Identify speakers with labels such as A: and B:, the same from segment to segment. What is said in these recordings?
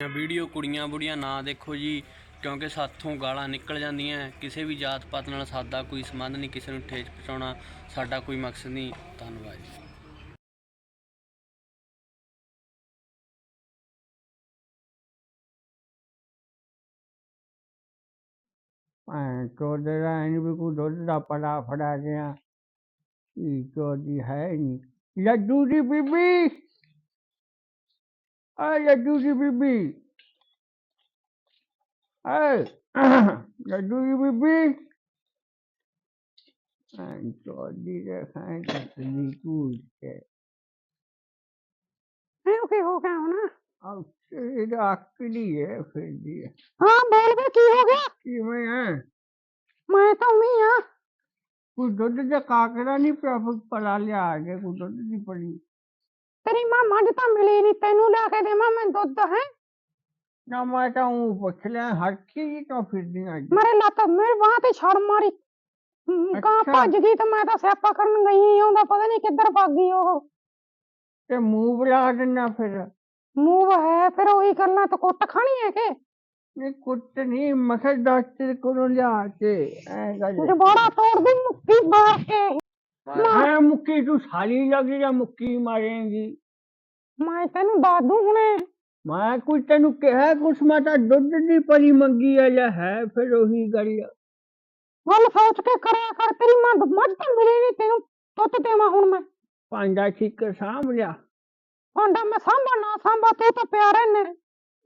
A: Video ਕੁੜੀਆਂ ਬੁੜੀਆਂ ਨਾ ਦੇਖੋ ਜੀ, ਕਿਉਂਕਿ ਸਾਥੋਂ ਗਾਲਾਂ ਨਿਕਲ ਜਾਂਦੀਆਂ, ਕਿਸੇ ਵੀ ਜਾਤ ਪਾਤ ਨਾਲ ਸਾਡਾ ਕੋਈ ਸੰਬੰਧ ਨਹੀਂ, ਕਿਸੇ ਨੂੰ ਠੇਸ ਪਹੁੰਚਾਉਣਾ, ਸਾਡਾ ਕੋਈ ਮਕਸਦ ਨਹੀਂ। ਧੰਨਵਾਦ ਜੀ।
B: ਐਂ ਚੋਦ ਦਾ ਐਨ ਵੀ ਕੋਈ ਦੁੱਧ ਦਾ ਪੜਾ ਫੜਾ ਗਿਆ ਇਹ ਚੋਦੀ ਹੈ ਨਹੀਂ। ਲੱਡੂ ਦੀ ਬੀਬੀ! ਆ ਲੱਡੂ ਦੀ ਬੀਬੀ ਏ ਲੱਡੂ ਦੀ ਬੀਬੀ ਭੈਣ ਚੋਦੀ ਦੇ ਖਾਂ ਕੱਟਲੀ ਕੂਦ ਕੇ
C: ਐਂ ਕੀ ਹੋ ਗਿਆ ਹੁਣ
B: ਆ ਇਹਦਾ ਅਕਲੀ ਹੈ ਫਿਰ ਦੀ
C: ਹਾਂ ਬੋਲ ਵੇ ਕੀ ਹੋ ਗਿਆ
B: ਕਿਵੇਂ ਹੈ
C: ਮੈਂ ਤਾਂ ਉਮੀ ਆ
B: ਕੋਈ ਦੁੱਧ ਦਾ ਕਾਕੜਾ ਨਹੀਂ ਫਿਰ ਪਲਾ ਲਿਆ ਕੇ ਕੋਈ ਦੁੱਧ ਦੀ ਪੜੀ
C: ਤੇਰੀ ਮਾਂ ਮੱਝ ਤਾਂ ਮਿਲੀ ਨਹੀਂ ਤੈਨੂੰ ਲਿਆ ਕੇ ਦੇਵਾਂ ਮੈਂ ਦੁੱਧ ਹੈ?
B: ਨਾ ਮੈਂ ਤਾਂ ਉਹ ਪੁੱਛ ਲਿਆ ਹਰ ਚੀਜ਼ ਤੋਂ ਫਿਰਦੀਆਂ ਅੱਜ।
C: ਮੇਰੇ ਲੱਤ ਮੇਰੇ ਬਾਹ ਤੇ ਛੜ ਮਾਰੀ। ਕਾਂ
B: ਅੱਛਾ।
C: ਭੱਜ ਗਈ ਤਾਂ ਮੈਂ ਤਾਂ ਸਿਆਪਾ ਕਰਨ ਗਈ ਆਉਂਦਾ ਪਤਾ ਨਹੀਂ ਕਿੱਧਰ ਭੱਗ ਗਈ ਉਹ।
B: ਤੇ ਮੂੰਹ ਬੁਲਾ ਦਿੰਨਾ ਫਿਰ।
C: ਮੂੰਹ ਹੈ ਫਿਰ ਉਹੀ ਗੱਲਾਂ ਤਾਂ ਕੁੱਟ ਖਾਣੀ ਹੈ ਕਿ?
B: ਇਹ ਕੁੱਟ ਨਹੀਂ ਮਸਲ ਡਾਕਟਰ ਕੋਲੋਂ ਲਿਆ ਕੇ ਐ ਗੱਲ
C: ਜਬਾੜਾ ਤੋੜ ਦੀ ਮੁੱਕੀ ਮਾਰ ਕੇ।
B: ਹੈ ਮੁੱਕੀ ਤੂੰ ਸਾਲੀ ਲੱਗੀ ਜਾਂ ਮੁੱਕੀ ਮਾਰੇਂਗੀ?
C: ਮੈਂ ਤੈਨੂੰ ਦੱਸ ਦੂੰ ਹੁਣੇ।
B: ਮੈਂ ਕੁਝ ਤੈਨੂੰ ਕਿਹਾ ਕੁਛ ਮੈਂ ਤਾਂ ਦੁੱਧ ਦੀ ਪਰੀ ਮੰਗੀ ਆ ਲੈ ਹੈ ਫਿਰ ਉਹੀ ਗੱਲ
C: ਗੱਲ ਸੋਚ ਕੇ ਕਰਿਆ ਕਰ ਤੇਰੀ ਮਾਂ ਮੱਝ ਤਾਂ ਮਿਲੀ ਨਹੀਂ ਤੈਨੂੰ ਦੁੱਧ ਦੇਵਾਂ ਹੁਣ ਮੈਂ।
B: ਪਾਂਡਾ ਠੀਕ ਸਾਂਭ ਲਿਆ
C: ਭਾਂਡਾ ਮੈਂ ਸਾਂਭਾ ਨਾ ਸਾਂਭਾ ਤੂੰ ਤਾਂ ਪਿਆਰੇ ਨੇ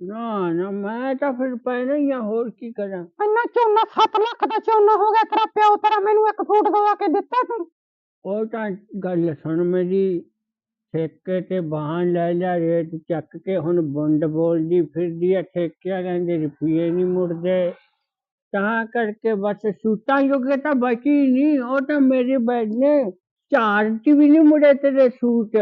B: ਨਾ ਨਾ ਮੈਂ ਤਾਂ ਫਿਰ ਪੈਣਾ ਹੀ ਆ ਹੋਰ ਕੀ ਕਰਾਂ?
C: ਇੰਨਾ ਝੋਨਾ 7 ਲੱਖ ਦਾ ਝੋਨਾ ਹੋ ਗਿਆ ਤੇਰਾ ਪਿਓ ਤੇਰਾ ਮੈਨੂੰ ਇੱਕ ਸੂਟ ਦਵਾ ਕੇ ਦਿੱਤਾ ਤੂੰ।
B: ਉਹ ਤਾਂ ਗੱਲ ਸੁਣ ਮੇਰੀ ਠੇਕੇ ਤੇ ਬਾਹਨ ਲੈ ਲਿਆ ਰੇਟ ਚੱਕ ਕੇ ਹੁਣ ਬੁੰਡ ਬੋਲਦੀ ਫਿਰਦੀ ਆ ਠੇਕਿਆਂ ਕਹਿੰਦੇ ਰੁਪਈਏ ਨਹੀਂ ਮੁੜਦੇ। ਤਾਂ ਕਰਕੇ ਬਸ ਸੂਟਾਂ ਜੋਗੇ ਤਾਂ ਬਚੀ ਨਹੀਂ ਉਹ ਤਾਂ ਮੇਰੇ ਬੈਡ ਨੇ ਚਾਰ ਚ ਵੀ ਨਹੀਂ ਮੁੜੇ ਤੇਰੇ ਸੂਟ।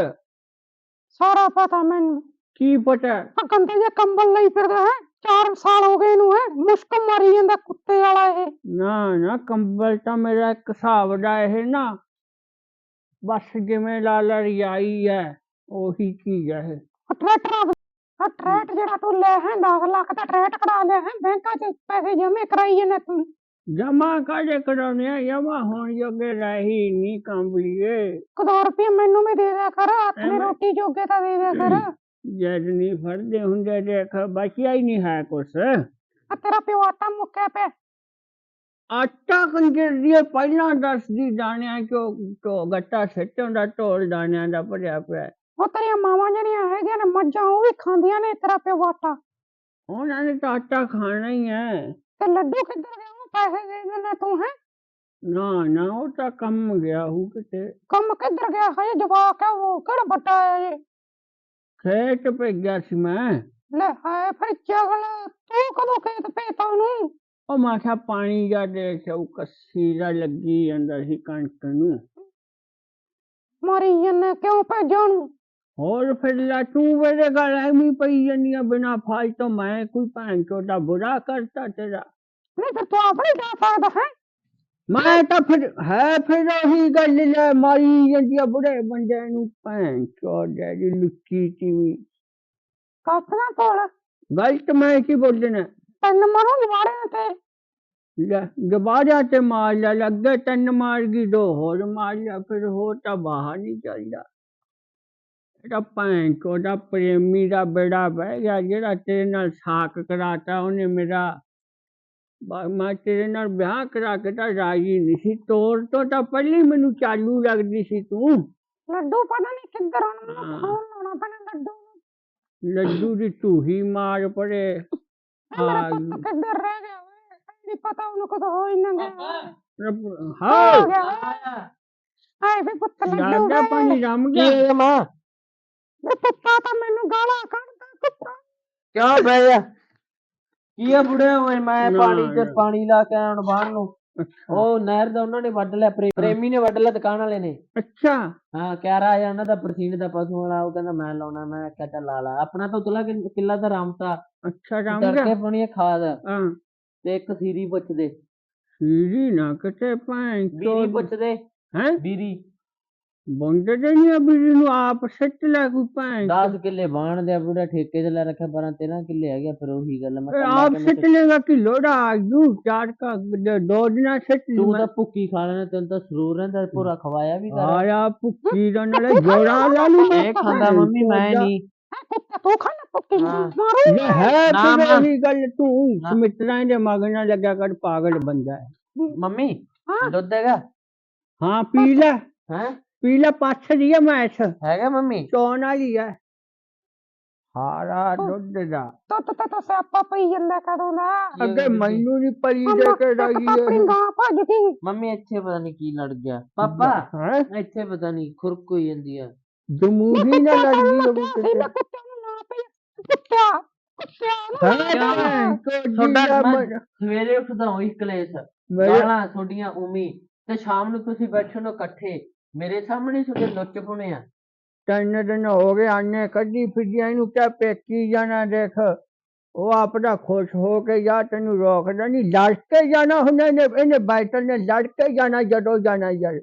C: ਸਾਰਾ ਪਤਾ ਮੈਨੂੰ।
B: ਕੀ ਪਤਾ?
C: ਆ ਗੰਦੇ ਜੇ ਕੰਬਲ ਲਈ ਫਿਰਦਾ ਹੈ 4 ਸਾਲ ਹੋ ਗਏ ਇਹਨੂੰ ਹੈ ਮੁਸ਼ਕ ਮਾਰੀ ਜਾਂਦਾ ਕੁੱਤੇ ਵਾਲਾ ਇਹ।
B: ਨਾ ਨਾ ਕੰਬਲ ਤਾਂ ਮੇਰਾ ਇੱਕ ਹਿਸਾਬ ਦਾ ਇਹ ਨਾ ਬਸ ਜਿਵੇਂ ਲਾਲ ਰਿਆਈ ਹੈ ਉਹੀ ਚੀਜ਼ ਹੈ ਇਹ।
C: ਟਰੈਕਟਰਾਂ ਦਾ ਆ ਟਰੈਟ ਜਿਹੜਾ ਤੂੰ ਲੈ ਹੈ 10 ਲੱਖ ਦਾ ਟਰੈਟ ਕਢਾ ਲਿਆ ਹੈ ਬੈਂਕਾਂ 'ਚ ਪੈਸੇ ਜਮ੍ਹਾਂ ਕਰਾਈ ਜਾਂਦਾ ਤੂੰ।
B: ਜਮਾ ਕਾਹਦੇ ਕਰਾਉਣੇ ਆ? ਜਮਾ ਹੋਣ ਜੋਗੇ ਰਹੀ ਨਹੀਂ ਕੰਬਲੀਏ।
C: ਕਦੋਂ ਰੁਪਏ ਮੈਨੂੰ ਵੀ ਦੇ ਦਿਆ ਕਰ
B: ਐਵੇਂ-
C: ਰੋਟੀ ਜੋਗੇ ਤਾਂ ਦੇ ਦਿਆ ਕਰ।
B: ਜਦ ਨਹੀਂ ਫੜਦੇ ਹੁੰਦੇ ਦੇਖ ਬਚਿਆ ਹੀ ਨਹੀਂ ਹੈ ਕੁਛ।
C: ਆ ਤੇਰਾ ਪਿਓ ਆਟਾ ਮੁੱਕਿਆ ਪਿਆ।
B: ਆਟਾ ਕੰਜਰ ਦੀ ਪਹਿਲਾਂ ਦੱਸਦੀ ਦਾਣਿਆਂ ਚੋਂ ਤੋਂ ਗੱਟਾ ਸੱਟੋਂ ਦਾ ਢੋਲ ਦਾਣਿਆਂ ਦਾ ਭਰਿਆ ਪਿਆ। ਹੈ।
C: ਉਹ ਤੇਰੀਆਂ ਮਾਵਾਂ ਜਿਹੜੀਆਂ ਹੈਗੀਆਂ ਨੇ ਮੱਝਾਂ ਉਹ ਵੀ ਖਾਂਦੀਆਂ ਨੇ ਤੇਰਾ ਪਿਓ ਆਟਾ?
B: ਉਹਨਾਂ ਨੇ ਤਾਂ ਆਟਾ ਖਾਣਾ ਹੀ ਹੈ।
C: ਤੇ ਲੱਡੂ ਕਿੱਧਰ ਗਿਆ ਉਹ ਪੈਸੇ ਦੇ ਦੇਣਾ ਤੂੰ ਹੈ?
B: ਨਾ ਨਾ ਉਹ ਤਾਂ ਕੰਮ ਗਿਆ ਹੂ ਕਿਤੇ।
C: ਕੰਮ ਕਿੱਧਰ ਗਿਆ? ਹਜੇ ਜਵਾਕ ਹੈ ਉਹ ਕਿਹੜਾ ਵੱਡਾ ਹੈ ਇਹ?
B: ਖੇਤ ਭੇਜਿਆ ਸੀ ਮੈਂ।
C: ਲੈ ਹਾਏ ਫਿਰ ਚਗਲ ਤੂੰ ਕਦੋਂ ਖੇਤ ਭੇਜਤਾ ਉਹਨੂੰ?
B: ਉਹ ਮੈਂ ਕਿਹਾ ਪਾਣੀ ਜਾ ਦੇ ਸਉ ਕੱਸੀ ਦਾ ਲੱਗੀ ਜਾਂਦਾ ਸੀ ਕਣਕ ਨੂੰ।
C: ਮਾਰੀ ਜੰਨੇ ਕਿਉਂ ਭੇਜਿਆ ਉਹਨੂੰ?
B: ਹੋਰ ਫਿਰ ਲੈ ਤੂੰ ਮੇਰੇ ਗੱਲ ਐਵੇਂ ਪਈ ਜਾਂਦੀਆਂ ਬਿਨਾ ਫਾਲਤੂ ਮੈਂ ਕੋਈ ਭੈਣ ਚੋਦਾ ਬੁਰਾ ਕਰਤਾ ਤੇਰਾ।
C: ਨਹੀਂ ਫਿਰ ਤੂੰ ਆਪਣੀ ਜਾ ਸਕਦਾ ਹੈ?
B: ਮੈਂ ਤਾਂ ਫਿਰ ਹੈ ਫਿਰ ਉਹੀ ਗੱਲ ਲੈ ਮਾਰੀ ਜਾਂਦੀਆਂ ਬੁੜੇ ਬੰਦੇ ਨੂੰ ਭੈਣ ਚੋਦਾ ਦੀ ਲੁੱਚੀ ਟੀਵੀ
C: ਕੱਖ ਨਾ ਤੋਲ
B: ਗਲਤ ਮੈਂ ਕੀ ਬੋਲਣਾ?
C: ਤੈਨੂੰ ਮਾਰੂ ਜਵਾੜਿਆਂ ਤੇ।
B: ਲੈ ਗਬਾਰਿਆ ਤੇ ਮਾਰ ਲਿਆ ਲੱਗੇ ਤੈਨੂੰ ਮਾਰ ਗਈ ਦੋ ਹੋਰ ਮਾਰ ਲਿਆ ਫਿਰ ਹੋਰ ਤਾਂ ਬਾਹਰ ਨਹੀਂ ਚੱਲਦਾ। ਇਹਦਾ ਭੈਣ ਚੋਦਾ ਪ੍ਰੇਮੀ ਦਾ ਬੇੜਾ ਬਹਿ ਗਿਆ ਜਿਹੜਾ ਤੇਰੇ ਨਾਲ ਸਾਕ ਕਰਾਤਾ ਉਹਨੇ ਮੇਰਾ ਬਾ- ਮੈਂ ਤੇਰੇ ਨਾਲ ਵਿਆਹ ਕਰਾ ਕੇ ਤਾਂ ਰਾਜੀ ਨਹੀਂ ਸੀ ਤੋਰ ਤੋਂ ਤਾਂ ਪਹਿਲੀ ਮੈਨੂੰ ਚਾਲੂ ਲੱਗਦੀ ਸੀ ਤੂੰ।
C: ਲੱਡੂ ਪਤਾ ਨਹੀਂ ਕਿੱਧਰ ਹੁਣ ਮੈਨੂੰ
B: ਹਾਂ।
C: ਖਾਣ ਲਾਉਣਾ ਪੈਣਾ ਲੱਡੂ ਨੂੰ।
B: ਲੱਡੂ ਦੀ ਢੂਹੀ ਮਾਰ ਪੜੇ
C: ਇਹ ਮੇਰਾ
B: ਹਾਂ
C: ਪੁੱਤ ਕਿੱਧਰ ਰਹਿ ਗਿਆ ਓਏ ਨਹੀਂ ਪਤਾ ਉਹਨੂੰ ਕਦੋਂ ਹੋ ਹੀ ਨਾ ਗਿਆ
B: ਰੱਬ-
C: ਹੋ
B: ਹਾਂ
C: ਗਿਆ ਆਏ ਵੀ ਪੁੱਤ ਲੱਡੂ
B: ਲਾਡਾ
C: ਵੇ।
B: ਪਾਣੀ ਰਮ ਗਿਆ
D: ਮਾਂ
C: ਇਹ ਕੁੱਤਾ ਤਾਂ ਮੈਨੂੰ ਗਾਲਾਂ ਕੱਢਦਾ ਕੁੱਤਾ
D: ਕਿਉਂ ਬਹਿ ਜਾ ਕੀ ਆ ਬੁੜੇ ਹੋਏ ਮੈਂ
B: ਨਾ,
D: ਪਾਣੀ ਚ
B: ਨਾ।
D: ਪਾਣੀ ਲਾ ਕੇ ਆਉਣ ਬਾਹਰ ਨੂੰ
B: ਅੱਛਾ।
D: ਉਹ ਨਹਿਰ ਦਾ ਉਹਨਾਂ ਨੇ ਵੱਢ ਲਿਆ ਪ੍ਰੇ- ਪ੍ਰੇਮੀ ਨੇ ਵੱਢ ਲਿਆ ਦੁਕਾਨ ਵਾਲੇ ਨੇ।
B: ਅੱਛਾ।
D: ਹਾਂ ਕਿਆਰਾ ਆਇਆ ਉਹਨਾਂ ਦਾ ਪ੍ਰਸੀਨ ਦਾ ਪਸ਼ੂ ਵਾਲਾ ਉਹ ਕਹਿੰਦਾ ਮੈਂ ਲਾਉਣਾ ਮੈਂ ਕਿਹਾ ਚੱਲ ਲਾ ਲਾ। ਆਪਣਾ ਤਾਂ ਉਤਲਾ ਕਿ- ਕਿੱਲਾ ਦਾ। ਰਾਮਤਾ
B: ਅੱਛਾ ਰਮ
D: ਤੜਕੇ
B: ਗਿਆ
D: ਪਾਉਣੀ ਖਾਦ।
B: ਹਾਂ।
D: ਤੇ ਇੱਕ ਸੀਰੀ ਪੁੱਛਦੇ।
B: ਸੀਰੀ ਨਾ ਕਿਤੇ ਭੈਣ
D: ਬੀਰੀ
B: ਚੋਦ
D: ਪੁੱਛਦੇ।
B: ਹੈ?
D: ਬੀਰੀ।
B: ਬੰਦੇ ਦੇ ਨਹੀਂ ਅਬੀ ਨੂੰ ਆਪ ਸੱਟ ਲੈ ਕੋਈ ਭੈਣ
E: 10 ਕਿੱਲੇ ਬਾਣ ਦੇ ਬੁੜਾ ਠੇਕੇ ਤੇ ਲੈ ਰੱਖਿਆ 12 13 ਕਿੱਲੇ ਹੈਗੇ ਫਿਰ ਉਹੀ ਗੱਲ ਮੈਂ
B: ਆਪ ਸੱਟ ਲੇਗਾ ਕਿ ਲੋੜਾ ਆਜੂ ਚਾਰ ਕਾ ਦ- ਦਿਨਾਂ ਸੱਟ
E: ਤੂੰ ਤਾਂ ਭੁੱਕੀ ਖਾ ਲੈਣਾ ਤੈਨੂੰ ਤਾਂ ਸਰੂਰ ਰਹਿੰਦਾ ਪੂਰਾ ਖਵਾਇਆ ਵੀ ਕਰ।
B: ਆਇਆ ਭੁੱਖੀ ਦਾ ਨਾਲੇ ਜੋੜਾ ਲਾ ਲੂ
E: ਇਹ ਖਾਂਦਾ ਮੰਮੀ ਮੈਂ ਨਹੀਂ।
C: ਤੂੰ ਖਾਣਾ। ਮਾਰੂ
B: ਇਹ ਹੈ।
E: ਨਾ,
B: ਤੇ
E: ਨਾ।
B: ਉਹੀ ਗੱਲ ਤੂੰ
E: ਨਾ।
B: ਦੇ ਨਾ ਲੱਗਿਆ ਕਰ ਪਾਗਲ ਬੰਦਾ ਹੈ।
E: ਮੰਮੀ। ਦੁੱਧ ਹੈਗਾ?
B: ਹਾਂ ਪੀ ਲੈ।
E: ਹੈ?
B: ਪੀ ਲੈ ਪਾਛ ਦੀ ਹੈ ਮੈਚ
E: ਹੈਗਾ ਮੰਮੀ?
B: ਚੋਣ ਵਾਲੀ ਹੈ ਹਾਰਾ ਦੁੱਧ ਦਾ।
C: ਤਤ ਤਤ ਸਿਆਪਾ ਪਈ ਜਾਂਦਾ ਕਦੋਂ ਦਾ?
B: ਅੱਗੇ? ਮੈਨੂੰ ਨਹੀਂ ਪਰੀ ਦੇ ਕੇ ਰਹੀ
C: ਆਪਣੀ ਗਾਂ ਭੱਜ ਗਈ।
E: ਮੰਮੀ ਇੱਥੇ ਪਤਾ ਨਹੀਂ ਕੀ ਲੜ ਗਿਆ। ਪਾਪਾ
B: ਹਾਂ?
E: ਇੱਥੇ ਪਤਾ ਨਹੀਂ ਖੁਰਕ ਹੋਈ ਜਾਂਦੀ ਆ।
B: ਜਮੂਹੀ ਨਾ ਹੋਵੇ
C: ਸੀ ਮੈਂ ਕੁੱਤੇ ਨੂੰ ਨਾ ਪਈ।
E: ਸਵੇਰੇ ਉੱਠਦਾ ਹੋਈ ਕਲੇਸ਼। ਗਾਲਾਂ ਤੁਹਾਡੀਆਂ ਉਮੀ ਤੇ ਸ਼ਾਮ ਨੂੰ ਤੁਸੀਂ ਬੈਠੋ ਨਾ ਇਕੱਠੇ। ਮੇਰੇ ਸਾਹਮਣੇ ਤੁਹਾਡੇ ਲੁੱਚ ਪੁਣੇ ਆ।
B: ਤਿੰਨ ਦਿਨ ਹੋ ਗਏ ਆਨੇ ਕੱਢੀ ਫਿਰਦੀਆਂ ਇਹਨੂੰ ਕਿਆ ਪੇਕੀ ਜਾਣਾ ਦੇਖ। ਉਹ ਆਪਦਾ ਖੁਸ਼ ਹੋ ਕੇ ਜਾ ਤੈਨੂੰ ਰੋਕਦਾ ਨਹੀਂ ਲੜ ਕੇ ਜਾਣਾ ਹੁੰਦਾ ਇਹਨੇ ਇਹਨੇ ਬੈਠਣ ਨੇ ਲੜ ਕੇ ਜਾਣਾ ਜਦੋਂ ਜਾਣਾ ਯਾਰ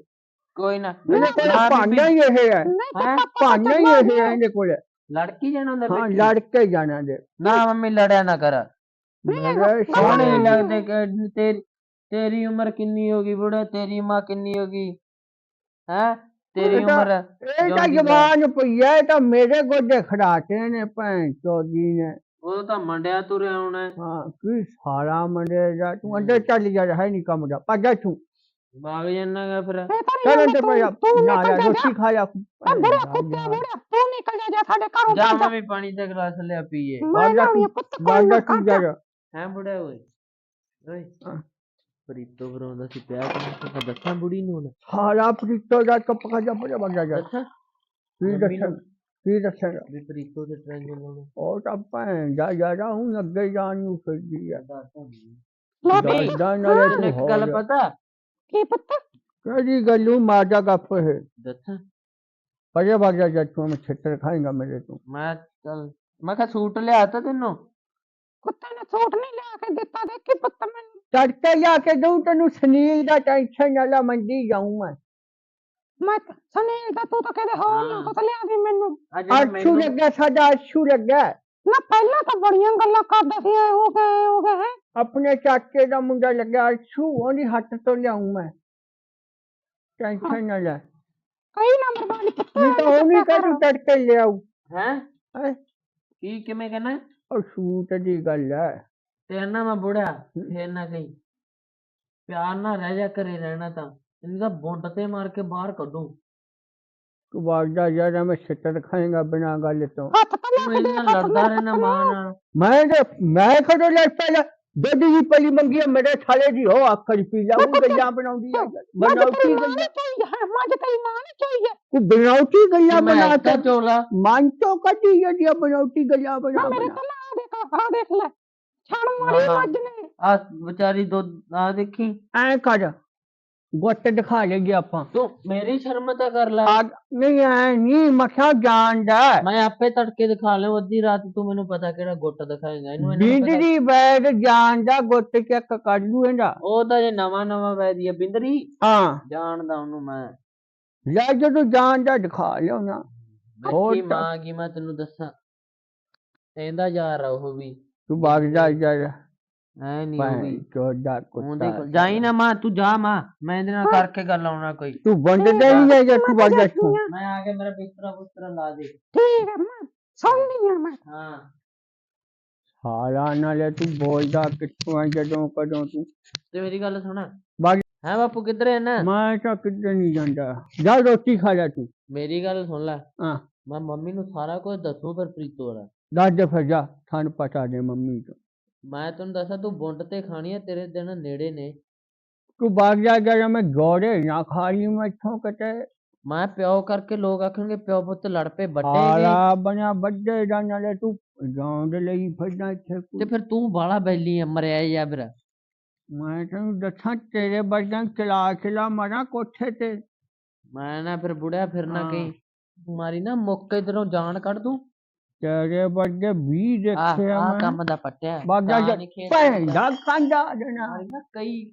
E: ਕੋਈ ਨਾ।
B: ਇਹਦੇ ਕੋਲ ਭਾਂਡਾ ਹੀ ਇਹ ਹੈ।
E: ਹੈਂ?
B: ਭਾਂਡਾ ਹੀ ਇਹ ਹੈ ਇਹਦੇ ਕੋਲ।
E: ਲੜਕੀ ਜਾਣਾ ਹੁੰਦਾ
B: ਹਾਂ
E: ਬੇਟੀ?
B: ਲੜ ਕੇ ਜਾਣਾ ਦੇ।
E: ਨਾ ਮੰਮੀ ਲੜਿਆ ਨਾ ਕਰ।
B: ਮੇਰੇ
E: ਸੋਹਣੇ ਲੱਗਦੇ ਕਿ ਤੇਰੀ ਤੇਰੀ ਉਮਰ ਕਿੰਨੀ ਹੋ ਗਈ ਬੁੜਾ? ਤੇਰੀ ਮਾਂ ਕਿੰਨੀ ਹੋ ਗਈ? ਹੈ? ਤੇਰੀ
B: ਇਹ ਤਾਂ-
E: ਉਮਰ
B: ਇਹ ਤਾਂ
E: ਜਵਾਨ ਦੀ
B: ਜਵਾਨ ਪਈ ਹੈ ਇਹ ਤਾਂ ਮੇਰੇ ਗੋਡੇ ਖੜਾਤੇ ਨੇ ਭੈਣ ਚੋਦੀ ਨੇ।
E: ਉਹ ਤਾਂ ਮੰਡਿਆ ਤੁਰਿਆ ਆਉਣਾ ਹੈ।
B: ਹਾਂ ਕੀ ਸਾਲਾ ਮੰਡੇ ਜਾ ਤੂੰ ਅੰਦਰ ਚੱਲ ਜਾ ਹੈ ਨਹੀਂ ਕੰਮ ਦਾ। ਭੱਜ ਜਾ ਤੂੰ
E: ਭਾਗ ਜਾਣਾਗਾ ਫਿਰ।
C: ਇਹ ਤਾਂ
B: ਚੱਲ
C: ਨਹੀਂ
B: ਅੰਦਰ ਭੱਜ ਜਾ।
C: ਤੂੰ
B: ਨਾ
C: ਨਿਕਲ
B: ਜਾ
C: ਜਾ
B: ਰੋਟੀ ਖਾ ਜਾ।
C: ਆ ਬੁੜਾ ਕੁੱਤਾ ਬੁੜਾ ਤੂੰ ਨਿਕਲ ਜਾ ਜਾ ਸਾਡੇ ਘਰੋਂ
E: ਜਾ
C: ਭੱਜ ਜਾ।
E: ਮੰਮੀ ਪਾਣੀ ਦਾ ਗਲਾਸ ਲਿਆ ਪੀਏ।
C: ਮੈਂ
B: ਬਾਹਰ ਜਾ
C: ਲਾਉਣੀ ਆ
B: ਤੂੰ,
C: ਪੁੱਤ
B: ਬਾਹਰ
C: ਕੋਈ
B: ਜਾ
C: ਨਾ
B: ਤੂੰ ਜਾ। ਜਾ।
E: ਹੈ ਬੁੜਾ ਓਏ? ਓਏ।
B: ਹਾਂ।
E: ਪ੍ਰੀਤੋ ਬਰੋਂਦਾ ਸੀ ਪਿਆ ਕਿ ਮੈਂ ਦੱਸਾਂ ਬੁੜੀ ਨੂੰ ਹੁਣ?
B: ਸਾਲਾ ਪ੍ਰੀਤੋ ਦਾ ਕੱਪ ਖਾ ਜਾ ਭੱਜ ਜਾ ਜਾ
E: ਦੱਸਾਂ?
B: ਕੀ ਦੱਸਾਂ?
E: ਨੂੰ-
B: ਕੀ ਦੱਸਾਂਗਾ?
E: ਵੀ ਪ੍ਰੀਤੋ ਦੇ ਟ੍ਰੈਂਜਰ ਲਾਉਣਾ।
B: ਉਹ ਤਾਂ ਭੈਣ ਜਾ ਜਾ ਜਾ ਹੁਣ ਅੱਗੇ ਜਾਣ ਨੂੰ ਫਿਰਦੀ ਆ।
E: ਦੱਸਾਂ ਨਹੀਂ।
C: ਲੈ
E: ਮੰਮੀ,
C: ਵੀ
B: ਦਾ ਨਾਲੇ
E: ਤੈਨੂੰ
B: ਤੂੰ
E: ਇੱਕ
B: ਹੋ
E: ਗੱਲ। ਪਤਾ?
C: ਕੀ ਪੁੱਤ?
B: ਕਿਹੜੀ ਗੱਲੂ ਮਾਜਾ ਗੱਪ ਹੈ
E: ਦੱਸਾਂ?
B: ਭਜੇ ਭੱਜ ਜਾ ਜਾ ਤੂੰ ਮੈਂ ਛਿੱਤਰ ਖਾਏਗਾ ਮੇਰੇ ਤੋਂ।
E: ਮੈਂ ਚੱਲ ਮੈਂ ਕਿਹਾ ਸੂਟ ਲਿਆ ਤਾ ਤੈਨੂੰ?
C: ਕੁੱਤੇ ਨੇ ਸੂਟ ਨਹੀਂ ਲਿਆ ਕੇ ਦਿੱਤਾ ਦੇਖੀ ਪੁੱਤ ਮੈਨੂੰ।
B: ਤੜਕੇ ਜਾ ਕੇ ਦਊ ਤੈਨੂੰ ਸੁਨੀਲ ਦਾ ਟੈਨਸ਼ਨ ਨਾ ਲੈ ਮੰਡੀ ਜਾਊਂ ਮੈਂ
C: ਮੈਂ ਤਾਂ- ਸੁਨੀਲ ਦਾ ਤੂੰ ਤਾਂ ਕਹਿੰਦੇ ਹੋਰ ਨਾ
E: ਹਾਂ।
C: ਕੁਛ ਲਿਆ ਦੀ ਮੈਨੂੰ।
E: ਅੱਜ
B: ਅਛੂ ਲੱਗਾ ਸਾਡਾ ਅਛੂ ਲੱਗਾ
C: ਨਾ ਪਹਿਲਾਂ ਤਾਂ ਬੜੀਆਂ ਗੱਲਾਂ ਕਰਦਾ ਸੀ ਐ ਹੋ ਗਏ ਹੋ ਗਏ ਹੈਂ।
B: ਆਪਣੇ ਚਾਚੇ ਦਾ ਮੁੰਡਾ ਲੱਗਾ ਅਛੂ ਉਹਦੀ ਹੱਥ ਤੋਂ ਲਿਆਊਂ ਮੈਂ। ਟੈਨਸ਼ਨ ਨਾ ਲੈ।
C: ਕਈ ਨੰਬਰ ਵਾਲੀ ਪੁੱਤ
B: ਨਹੀਂ ਤਾਂ ਉਹ ਨਹੀਂ ਕਰ ਤੜਕੇ ਲਿਆਊ।
E: ਹੈ?
B: ਹੈਂ?
E: ਕੀ ਕਿਵੇਂ ਕਹਿਣਾ?
B: ਉਹ ਸੂਟ ਦੀ ਗੱਲ ਹੈ
E: ਤੇ ਨਾ ਮੈਂ ਬੁੜਾ ਫੇਰ ਨਾ ਕਹੀਂ ਪਿਆਰ ਨਾਲ ਰਹਿ ਜਾ ਘਰੇ ਰਹਿਣਾ ਤਾਂ ਇਹਨੂੰ ਤਾਂ ਬੁੰਡ ਤੇ ਮਾਰ ਕੇ ਬਾਹਰ ਕੱਢੂ
B: ਤੂੰ ਵਾਜਦਾ ਯਾਰ ਮੈਂ ਛਿੱਤਰ ਖਾਏਗਾ ਬਿਨਾਂ ਗੱਲ ਤੋਂ
C: ਹੱਥ ਤਾਂ
E: ਤੂੰ
C: ਲਿਆ ਕੇ
E: ਇਹਨਾਂ
C: ਦੇ
E: ਲੜਦਾ ਰਹਿਣਾ ਮਾਂ ਨਾਲ
B: ਮੈਂ ਤੇ ਮੈਂ ਕਦੋਂ ਲੈ ਪਹਿਲਾਂ ਦੁੱਧ ਦੀ ਪਲੀ ਮੰਗੀ ਆ, ਮੇਰੇ ਥਾਲੇ ਦੀ ਹੋ ਆਖਰ ਪੀ ਲਾ ਉਹ ਗੱਲਾਂ ਬਣਾਉਂਦੀ ਆ ਬਣਾਉਤੀ ਗੱਲਾਂ
C: ਮੱਝ ਤੇਰੀ ਮਾਂ ਨਹੀਂ ਚਾਹੀਏ
B: ਤੂੰ ਬਣਾਉਤੀ ਗੱਲਾਂ
E: ਮੈਂ
B: ਬਣਾ
E: ਤਾਂ
B: ਕੇ
E: ਚੋਲਾ
B: ਮਨ ਤੋਂ ਕੱਢੀ
C: ਨਾ ਨਾ ਛਣ ਮਾਰੀ
E: ਹਾਂ।
C: ਮੱਝ ਨੇ।
E: ਆ ਵਿਚਾਰੀ ਦੁੱਧ ਆ ਦੇਖੀ।
B: ਐ ਕਰ ਗੁੱਟ ਦਿਖਾ ਲੇਗੇ ਆਪਾਂ।
E: ਤੂੰ ਮੇਰੀ ਸ਼ਰਮ ਤਾਂ ਕਰ ਲੈ।
B: ਆ ਨਹੀਂ ਐ ਨਹੀਂ ਮਖਾ ਜਾਣਦਾ
E: ਮੈਂ ਆਪੇ ਤੜਕੇ ਦਿਖਾ ਲਿਆ ਅੱਧੀ ਰਾਤ ਤੂੰ ਮੈਨੂੰ ਪਤਾ ਕਿਹੜਾ ਗੁੱਟ ਦਿਖਾਏਗਾ। ਇਹਨੂੰ ਇਹਨੂੰ ਪਤਾ-
B: ਬਿੰਦਰੀ ਬੈਗ ਜਾਣਦਾ ਗੁੱਟ ਚੈੱਕ ਕਰ ਲੂ ਇਹਦਾ।
E: ਉਹ ਤਾਂ ਜੇ ਨਵਾਂ ਨਵਾਂ ਵੈਦੀ ਆ ਬਿੰਦਰੀ।
B: ਹਾਂ।
E: ਜਾਣਦਾ ਉਹਨੂੰ ਮੈਂ।
B: ਲੈ ਜਦੋਂ ਜਾਣਦਾ ਦਿਖਾ ਲਿਓ ਨਾ ਹੋਰ
E: ਬੱਚੀ
B: ਤਾਂ-
E: ਮਾਂ ਕੀ ਮੈਂ ਤੈਨੂੰ ਦੱਸਾਂ। ਇਹਦਾ ਯਾਰ ਆ ਉਹ ਵੀ।
B: ਤੂੰ ਬਾਗ ਜਾ ਜਾ
E: ਐ ਨਹੀਂ ਉਹ
B: ਭਾਈ
E: ਵੀ
B: ਚੋਦਾ
E: ਉਹਦੇ
B: ਕੁੱਤਾ
E: ਕੋਲ ਜਾਈ ਨਾ ਮਾਂ ਤੂੰ ਜਾ ਮਾਂ ਮੈਂ ਇਹਦੇ ਨਾਲ ਕਰਕੇ ਗੱਲ ਆਉਣਾ ਕੋਈ
B: ਤੂੰ ਵੰਡ ਦੇ ਹੀ ਜਾ ਜਾ ਤੂੰ ਬਾਗ ਜਾ ਤੂੰ
E: ਮੈਂ ਆ ਕੇ ਮੇਰਾ ਬਿਸਤਰਾ ਬੁਸਤਰਾ ਲਾ ਦੇ
C: ਠੀਕ ਹੈ ਮੈਂ ਸੁਣਨੀ ਆ ਮੈਂ
E: ਹਾਂ
B: ਸਾਲਾ ਨਾਲੇ ਤੂੰ ਬੋਲਦਾ ਕਿੱਥੋਂ ਆ ਜਦੋਂ ਕਦੋਂ ਤੂੰ
E: ਤੇ ਮੇਰੀ ਗੱਲ ਸੁਣ
B: ਬਾਗ
E: ਹੈ ਬਾਪੂ ਕਿੱਧਰ ਹੈ ਨਾ
B: ਮੈਂ ਤਾਂ ਕਿਤੇ ਨਹੀਂ ਜਾਂਦਾ ਜਾ ਰੋਟੀ ਖਾ ਲੈ ਤੂੰ
E: ਮੇਰੀ ਗੱਲ ਸੁਣ ਲੈ
B: ਹਾਂ
E: ਮੈਂ ਮੰਮੀ ਨੂੰ ਸਾਰਾ ਕੁਝ ਦੱਸੂ ਫਿਰ ਪ੍ਰੀਤੋ ਵਾਲਾ
B: ਦੱਸ ਦੇ ਫਿਰ ਜਾ ਸਾਨੂੰ ਪਤਾ ਦੇ ਮੰਮੀ ਤੋਂ
E: ਮੈਂ ਤੈਨੂੰ ਦੱਸਾਂ ਤੂੰ ਬੁੰਡ ਤੇ ਖਾਣੀ ਆ ਤੇਰੇ ਦਿਨ ਨੇੜੇ ਨੇ।
B: ਤੂੰ ਬਾਗ ਜਾ ਜਾ ਮੈਂ ਗੋੜੇ ਨਾ ਖਾ ਲਈ ਮੈਂ ਇੱਥੋਂ ਕਿਤੇ।
E: ਮੈਂ ਪਿਓ ਕਰਕੇ ਲੋਕ ਆਖਣਗੇ ਪਿਓ ਪੁੱਤ ਲੜ ਪਏ ਵੱਡੇ ਗਏ
B: ਸਾਲਾ ਬਣਿਆ ਵੱਡੇ ਦਾ ਨਾਲੇ ਤੂੰ ਗਾਉਂ ਦੇ ਲਈ ਫਿਰਦਾ ਇੱਥੇ
E: ਤੇ ਫਿਰ ਤੂੰ ਬਾਲਾ ਬੈਲੀ ਆ ਮਰਿਆ ਜਾ ਫਿਰ।
B: ਮੈਂ ਤੈਨੂੰ ਦੱਸਾਂ ਤੇਰੇ ਵਰਗਾ ਚਲਾ ਚਲਾ ਮਾਰਾਂ ਕੋਠੇ ਤੇ।
E: ਮੈਂ ਨਾ ਫਿਰ ਬੁੜਿਆ ਫਿਰਨਾ
B: ਹਾਂ।
E: ਕਹੀਂ। ਮਾਰੀ ਨਾ ਮੁੱਕ ਇਧਰੋਂ ਜਾਨ ਕੱਢ ਦੂੰ।
B: ਤੇਰੇ ਵਰਗੇ ਵੀ
E: ਆ
B: ਦੇਖੇ ਆ
E: ਆ
B: ਮੈਂ
E: ਕੰਮ ਦਾ ਪੱਟਿਆ
B: ਬਾਗ ਜਾ
E: ਤਾਂ
B: ਜਾ
E: ਨੀ ਖੇਤ
B: ਭੈਣ
E: ਦਾ।
B: ਦਾ ਕਾਂਡਾ ਜਣਾ
E: ਮਾਰੀ ਨਾ ਕਈ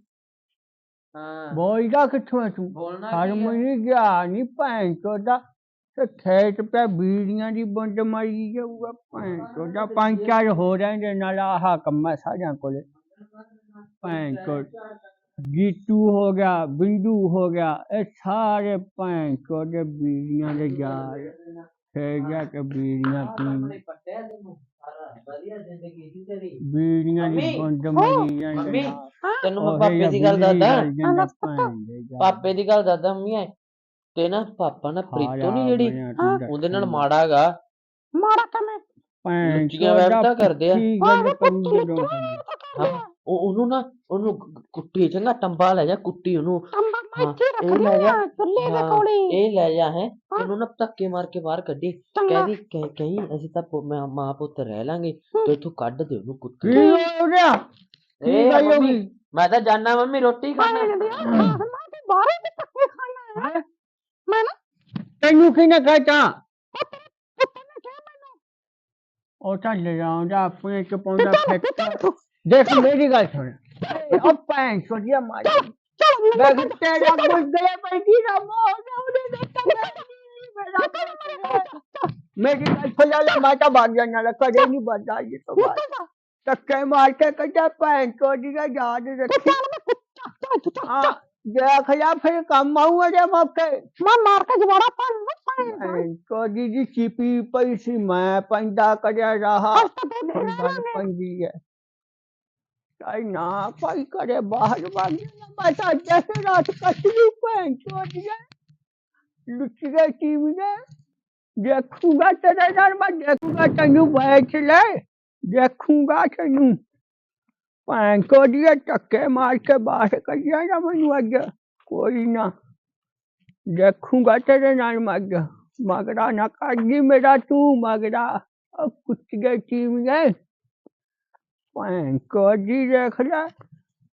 D: ਹਾਂ
B: ਬੋਲਦਾ ਕਿੱਥੋਂ ਹੈ ਤੂੰ
D: ਬੋਲਣਾ
B: ਸ਼ਰਮ
D: ਕੀ ਆ?
B: ਨਹੀਂ ਗਿਆ ਨਹੀਂ ਭੈਣ ਚੋਦਾ ਤੇ ਖੇਤ ਪੈ ਬੀੜੀਆਂ ਦੀ ਬੰਦ ਮਾਰੀ ਜਾਊਗਾ ਭੈਣ ਚੋਦਾ ਪੰਜ ਚਾਰ ਹੋ ਰਹੇ ਨੇ ਨਾਲ ਆਹ ਕੰਮ ਹੈ ਸਾਰਿਆਂ ਕੋਲੇ ਭੈਣ ਚੋਦ ਗੀਤੂ ਹੋ ਗਿਆ ਬਿੰਦੂ ਹੋ ਗਿਆ ਇਹ ਸਾਰੇ ਭੈਣ ਚੋਦੇ ਬੀੜੀਆਂ ਦੇ ਯਾਰ ਫੇਰ ਜਾ ਕੇ ਬੀੜੀਆਂ ਪੀ ਬੀੜੀਆਂ ਦੀ
D: ਮੰਮੀ,
B: ਬੰਦ ਮਾਰੀ ਜਾਂਦੇ।
D: ਤੈਨੂੰ ਮੈਂ ਪਾਪੇ ਦੀ ਗੱਲ ਦੱਸਦਾ। ਪਾਪੇ ਦੀ ਗੱਲ ਦੱਸਦਾ ਮੰਮੀ ਐ ਤੇ ਨਾ ਪਾਪਾ ਨਾ ਪ੍ਰੀਤੋ ਨਹੀਂ ਜਿਹੜੀ? ਉਹਦੇ ਨਾਲ ਮਾੜਾ ਹੈਗਾ।
C: ਮਾੜਾ
D: ਲੁੱਚੀਆਂ
B: ਚੋਦਾ
D: ਵਹਿਮਤਾਂ ਕਰਦੇ ਆ। ਹਾਂ ਉਹ ਉਹਨੂੰ ਨਾ ਉਹਨੂੰ ਕੁੱਟੀ ਚੰਗਾ ਟੰਬਾ ਲੈ ਜਾ ਕੁੱਟੀ ਉਹਨੂੰ।
C: ਅੰਬਾ ਮੈਂ
D: ਹਾਂ,
C: ਇੱਥੇ ਰੱਖ
D: ਇਹ ਲੈ ਜਾ।
C: ਦਿਆਂ ਚੁੱਲ੍ਹੇ ਦੇ
D: ਹਾਂ,
C: ਕੋਲੇ।
D: ਇਹ ਲੈ ਜਾ ਹੈ। ਉਹਨੂੰ ਨਾ ਧੱਕੇ ਮਾਰ ਕੇ ਬਾਹਰ ਕੱਢੀ।
C: ਚੰਗਾ।
D: ਕਹਿੰਦੀ ਕਹਿ- ਕਹੀਂ ਅਸੀਂ ਤਾਂ ਪੁ- ਮੈਂ- ਮਾਂ ਪੁੱਤ ਰਹਿ ਲਾਂਗੇ ਤੇ ਇੱਥੋਂ ਕੱਢ ਦੇ ਉਹਨੂੰ ਕੁੱਤੇ
B: ਕੀ ਹੋ ਰਿਹਾ ਕੀ ਗੱਲ ਹੋ
D: ਮੰਮੀ,
B: ਗਈ?
D: ਮੈਂ ਤਾਂ ਜਾਣਾ ਮੰਮੀ ਰੋਟੀ ਖਾਣਾ।
C: ਭੈਣ ਦੇ ਮੈਂ ਤੇ ਬਾਹਰ ਵੀ ਧੱਕੇ ਖਾਣਾ ਹੈ? ਮੈਂ ਨਾ
B: ਤੈਨੂੰ ਕਿਹਨੇ ਕਹਤਾ
C: ਪੁੱਤ ਨੇ ਕਿਹਾ ਮੈਨੂੰ।
B: ਉਹ ਤਾਂ ਲਿਆਉਂਦਾ ਆਪਣੇ ਚ ਪਾਉਂਦਾ
C: ਚੱਲ
B: ਫੈਕਟਰ
C: ਚੱਲ
B: ਦੇਖ ਮੇਰੀ ਗੱਲ ਸੁਣ ਉਹ ਭੈਣ ਚੋਦੀਆ ਮਾਰੀ
C: ਚੱਲ ਮੈਨੂੰ
B: ਦੇਖ ਤੇਰਾ ਕੁਝ ਗਲੇ ਪੈ ਗਈ ਨਾ ਮੋਹ ਨਾ ਉਹਨੇ ਦੇਖਿਆ ਮੇਰਾ ਮੇਰੀ ਗੱਲ ਫਲਾ ਲੈ ਮਾਤਾ ਬਾਗ ਜਾਣਾ ਲਾ ਕਦੇ ਨਹੀਂ ਬਦਲਾ ਇਹ ਤੋਂ ਬਾਅਦ ਧੱਕੇ ਮਾਰ ਕੇ ਕਹਿੰਦਾ ਭੈਣ ਚੋਦੀਆ ਯਾਦ ਰੱਖੀ ਹਾਂ ਦੇਖ ਲਿਆ ਫਿਰ ਕੰਮ ਆਊਗਾ ਜੇ ਮੌਕੇ
C: ਮੈਂ ਮਾਰ ਕੇ ਜਵਾੜਾ ਪਾ ਭੈਣ
B: ਭੈਣ ਚੋਦੀ ਦੀ ਨਾ ਕੋਈ ਕਰੇ ਬਾਹਰ ਵਾਗੀ ਨਾ ਮਾਤਾ ਜੈਸੇ ਰਾਤ ਕਸਰੀ ਭੈਣ ਚੋਦੀਆ ਲੁੱਟ ਗਏ ਦੇਖੂਗਾ ਤੇਰੇ ਨਾਲ, ਮੈਂ ਦੇਖੂਗਾ ਤੈਨੂੰ ਬੈਠ ਲੈ। ਦੇਖੂਗਾ ਤੈਨੂੰ। ਭੈਣ ਚੋਦੀਆ ਟੱਕੇ ਮਾਰ ਕੇ ਬਾਹਰ ਕੱਢਿਆ ਨਾ ਮੈਨੂੰ ਅੱਜ। ਕੋਈ ਨਾ। ਦੇਖੂਗਾ ਤੇਰੇ ਨਾਲ ਮੱਗ ਮਗਰਾ ਨਾ ਕਾਢੀ ਮੇਰਾ ਤੂੰ, ਮਗਰਾ। ਉਹ ਕੁੱਟ ਗਏ ਟੀਮ ਗਏ ਭੈਣ ਕੋਡੀ ਦੇਖ ਲੈ,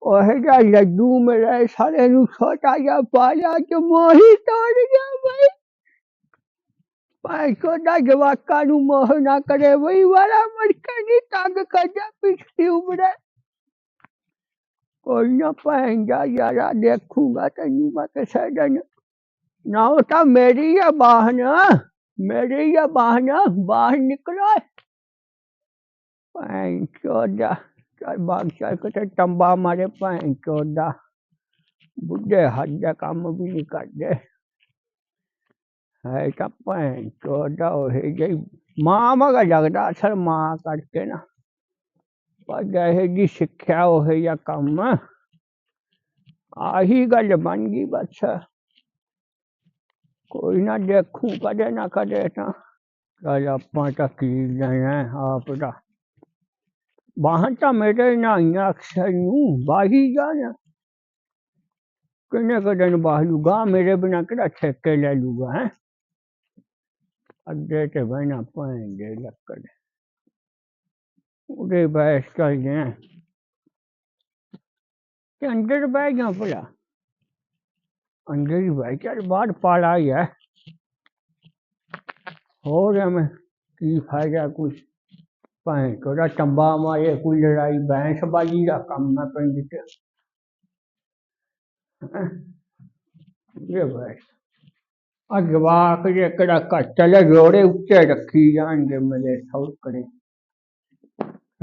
B: ਉਹ ਜਿਹਾ ਲੱਡੂ ਮੇਰੇ ਸਾਰੇ ਨੂੰ ਛੋਟਾ ਜਿਹਾ ਪਾਇਆ ਤੇ ਮੋਹੀ ਤੋੜ ਗਿਆ ਬਈ। ਭੈਣ ਕੋਦਾ ਜਵਾਕਾਂ ਨੂੰ ਮੋਹ ਨਾ ਕਰੇ ਬਈ ਵਾਲਾ ਮੜਕੇ ਨਹੀਂ ਤੰਗ ਕਰਦਾ, ਪਿਛਲੀ ਉਮਰੇ। ਕੋਈ ਨਾ ਭੈਣ ਜਾ ਯਾਰਾ ਦੇਖੂਗਾ ਤੈਨੂੰ ਮੈਂ ਕਿਸੇ ਦਿਨ। ਨਾ ਉਹ ਤਾਂ ਮੇਰੀ ਆ ਬਾਹਨ, ਮੇਰੀ ਆ ਬਾਹਨ, ਬਾਹਰ ਨਿਕਲੋ। ਭੈਣ ਚੋਦਾ ਚੱਲ ਬਾਗ ਚੱਲ ਟੰਬਾ ਮਾਰੇ ਭੈਣ ਚੋਦਾ ਬੁੱਢੇ ਹੱਦ ਕੰਮ ਵੀ ਨਹੀਂ ਕਰਦੇ। ਹੈ ਤਾਂ ਭੈਣ ਚੋਦਾ ਉਹ ਜਿਹੀ ਮਾਂ ਮਗਾ ਲੱਗਦਾ ਅਸਲ ਮਾਂ ਕਰਕੇ ਨਾ। ਪਰ ਇਹ ਜੀ ਸਿੱਖਿਆ ਉਹ ਜਿਹਾ ਕੰਮ। ਆਹੀ ਗੱਲ ਬਣ ਗਈ ਬਸ। ਕੋਈ ਨਾ ਦੇਖੂ, ਕਦੇ ਨਾ ਕਦੇ ਤਾਂ। ਚੱਲ ਆਪਾਂ ਤਾਂ ਕੀ ਲੈਣਾ ਆਪ ਦਾ। ਵਾਹਨ ਤਾਂ ਮੇਰੇ ਨਾਲ ਅਕਸਰ ਨੂੰ ਬਾਹੀ ਜਾਣਾ ਕਿੰਨੇ ਕਦੇ ਨੂੰ ਬਾਹ ਲੂਗਾ ਮੇਰੇ ਬਿਨਾ ਕਿਹੜਾ ਠੇਕੇ ਲੈ ਲੂਗਾ ਹੈ ਅੱਗੇ ਤੇ ਬਣਾ ਪਾਏਂਗੇ ਲੱਕੜ ਉਹਦੇ ਬੈਸ ਕਰ ਗਿਆ ਤੇ ਅੰਦਰ ਬਹਿ ਗਿਆ ਭਲਾ ਅੰਦਰ ਹੀ ਬਹਿ ਚੱਲ ਬਾਹਰ ਪਾਲਾ ਹੀ ਹੈ ਹੋ ਗਿਆ ਮੈਂ ਕੀ ਫਾਇਦਾ ਕੁਛ ਭਾਵੇਂ ਕੋਦਾ ਚੰਬਾ ਮਾਰੇ, ਕੋਈ ਲੜਾਈ ਬੈਂਸ ਬਾਜੀ ਦਾ ਕੰਮ ਨਾ ਪਿੰਡ ਚ ਹੈਂ। ਇਹ ਬੈਸ। ਅਗਵਾਕ ਜੇ ਕਿਹੜਾ ਘੱਟ ਚਲੇ ਜੋੜੇ ਉੱਤੇ ਰੱਖੀ ਜਾਣਗੇ ਮੇਰੇ ਸੌਕੜੇ।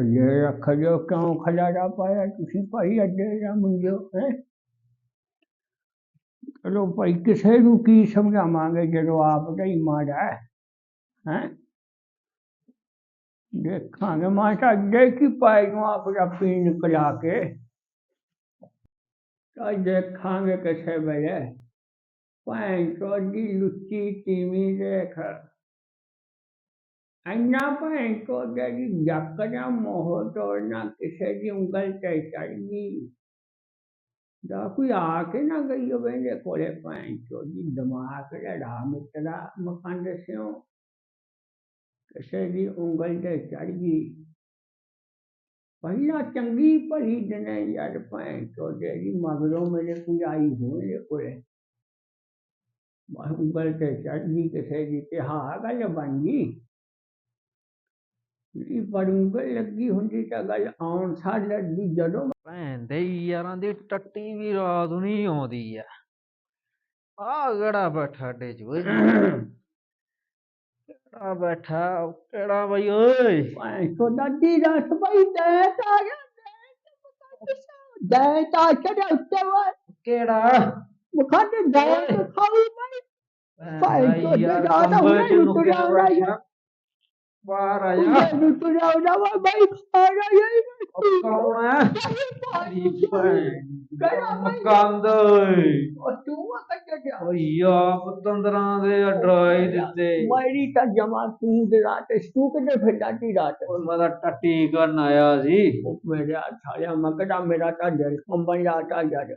B: ਅੱਗੇ ਰੱਖ ਜੋ ਕਿਉਂ ਖਲਾੜਾ ਪਾਇਆ? ਤੁਸੀਂ ਭਾਈ ਅੱਗੇ ਜਾਂ ਮੁੰਡਿਓ, ਹੈ? ਚਲੋ ਭਾਈ, ਕਿਸੇ ਨੂੰ ਕੀ ਸਮਝਾਵਾਂਗੇ ਜਦੋਂ ਆਪ ਦਾ ਹੀ ਮਾੜਾ ਹੈ, ਹੈਂ? ਦੇਖਾਂਗੇ ਮਾਤਾ ਅੱਗੇ ਕੀ ਪਾਈ ਨੂੰ ਆਪਣਾ ਪੀਣ ਕਲਾ ਕੇ ਤਾਂ ਦੇਖਾਂਗੇ ਕਿਸੇ ਵੇਲੇ ਭੈਣ ਚੋਦੀ ਲੁੱਚੀ ਟੀਵੀ ਦੇਖ ਅੰਨਾ ਭੈਣ ਚੋਦੀ ਦੀ ਜੱਕ ਦਾ ਮੋਹ ਤੋੜਨਾ ਕਿਸੇ ਦੀ ਉਂਗਲ ਤੇ ਚੜ ਗਈ ਦਾ ਕੋਈ ਆ ਕੇ ਨਾ ਗਈ ਹੋਵੇ ਇਹਦੇ ਕੋਲੇ ਭੈਣ ਚੋਦੀ ਦਿਮਾਗ ਲੜਾ ਮਿੱਤਰਾ ਮਕਾਨ ਦੱਸਿਓ ਕਿਸੇ ਦੀ ਉਂਗਲ ਤੇ ਚੜ ਗਈ। ਪਹਿਲਾਂ ਚੰਗੀ ਭਲੀ ਦਿਨੇ ਯਾਰ ਭੈਣ ਚੋਦੇ ਦੀ ਮਗਰੋਂ ਮੇਰੇ ਕੋਈ ਆਈ ਹੋਏ ਕੋਲੇ। ਉਂਗਲ ਤੇ ਚੜ ਗਈ, ਕਿਸੇ ਦੀ ਤੇ ਹਾਂ ਗੱਲ ਬਣ ਗਈ। ਨਹੀਂ ਪਰ ਲੱਗੀ ਹੁੰਦੀ ਤਾਂ ਗੱਲ ਆਉਣ ਸਾਰ ਲੱਗੀ ਜਦੋਂ।
D: ਭੈਣ ਦੇ ਯਾਰਾਂ ਦੀ ਟੱਟੀ ਵੀ ਰਾਤ ਨੂੰ ਹੀ ਆਉਂਦੀ ਆ। ਆ ਕਿਹੜਾ ਬੈਠਾ ਡੇ ਚ ਕਿਹੜਾ ਬੈਠਾ ਕਿਹੜਾ ਬਈ ਓਏ?
B: ਮੈਂ ਸੋ ਦਾਦੀ ਰਸ ਬਈ ਦੇ ਤਾ ਗਿਆ ਦੇ ਤਾ ਚੜਾ ਉੱਤੇ ਵਾ
D: ਕਿਹੜਾ?
B: ਮੁਖਾਂ ਤੇ ਦੇ ਖਾਈ ਬਈ ਭਾਈ
D: ਭਾਈ
B: ਤਾਂ
D: ਕੰਬਲ
B: ਹੁਣੇ ਲਿਆ ਹੋਣਾ
D: ਬੈਠਾ। ਬਾਹਰ ਆ ਜਾ।
B: ਉਹ ਨੂੰ ਤੁਰਿਆ ਵਾ ਬਈ ਖਾਣਾ ਯਾਰ
D: ਉਹ ਕੌਣ ਹੈ
B: ਉਹ ਤੂੰ ਆ ਕੱਟਿਆ
D: ਓਏ ਆ ਪਤੰਦਰਾਂ ਦੇ ਡਰਾਈ ਦਿੱਤੇ।
B: ਮੇਰੀ ਤਾਂ ਜਮਾ ਤੂੰ ਦੇ ਰਾਤ ਤੂੰ ਕਿੱਥੇ ਫਿਰਦਾ ਤੀ? ਰਾਤ
D: ਓਏ ਮੈਂ ਤਾਂ ਟੱਟੀ ਕਰਨ ਆਇਆ ਸੀ।
B: ਉਹ ਮੇਰੇ ਸਾਲਿਆ ਮਕੜਾ ਮੇਰਾ ਤਾਂ ਦਿਲ ਕੰਬਣ ਜਾਤਾ ਯਾਰ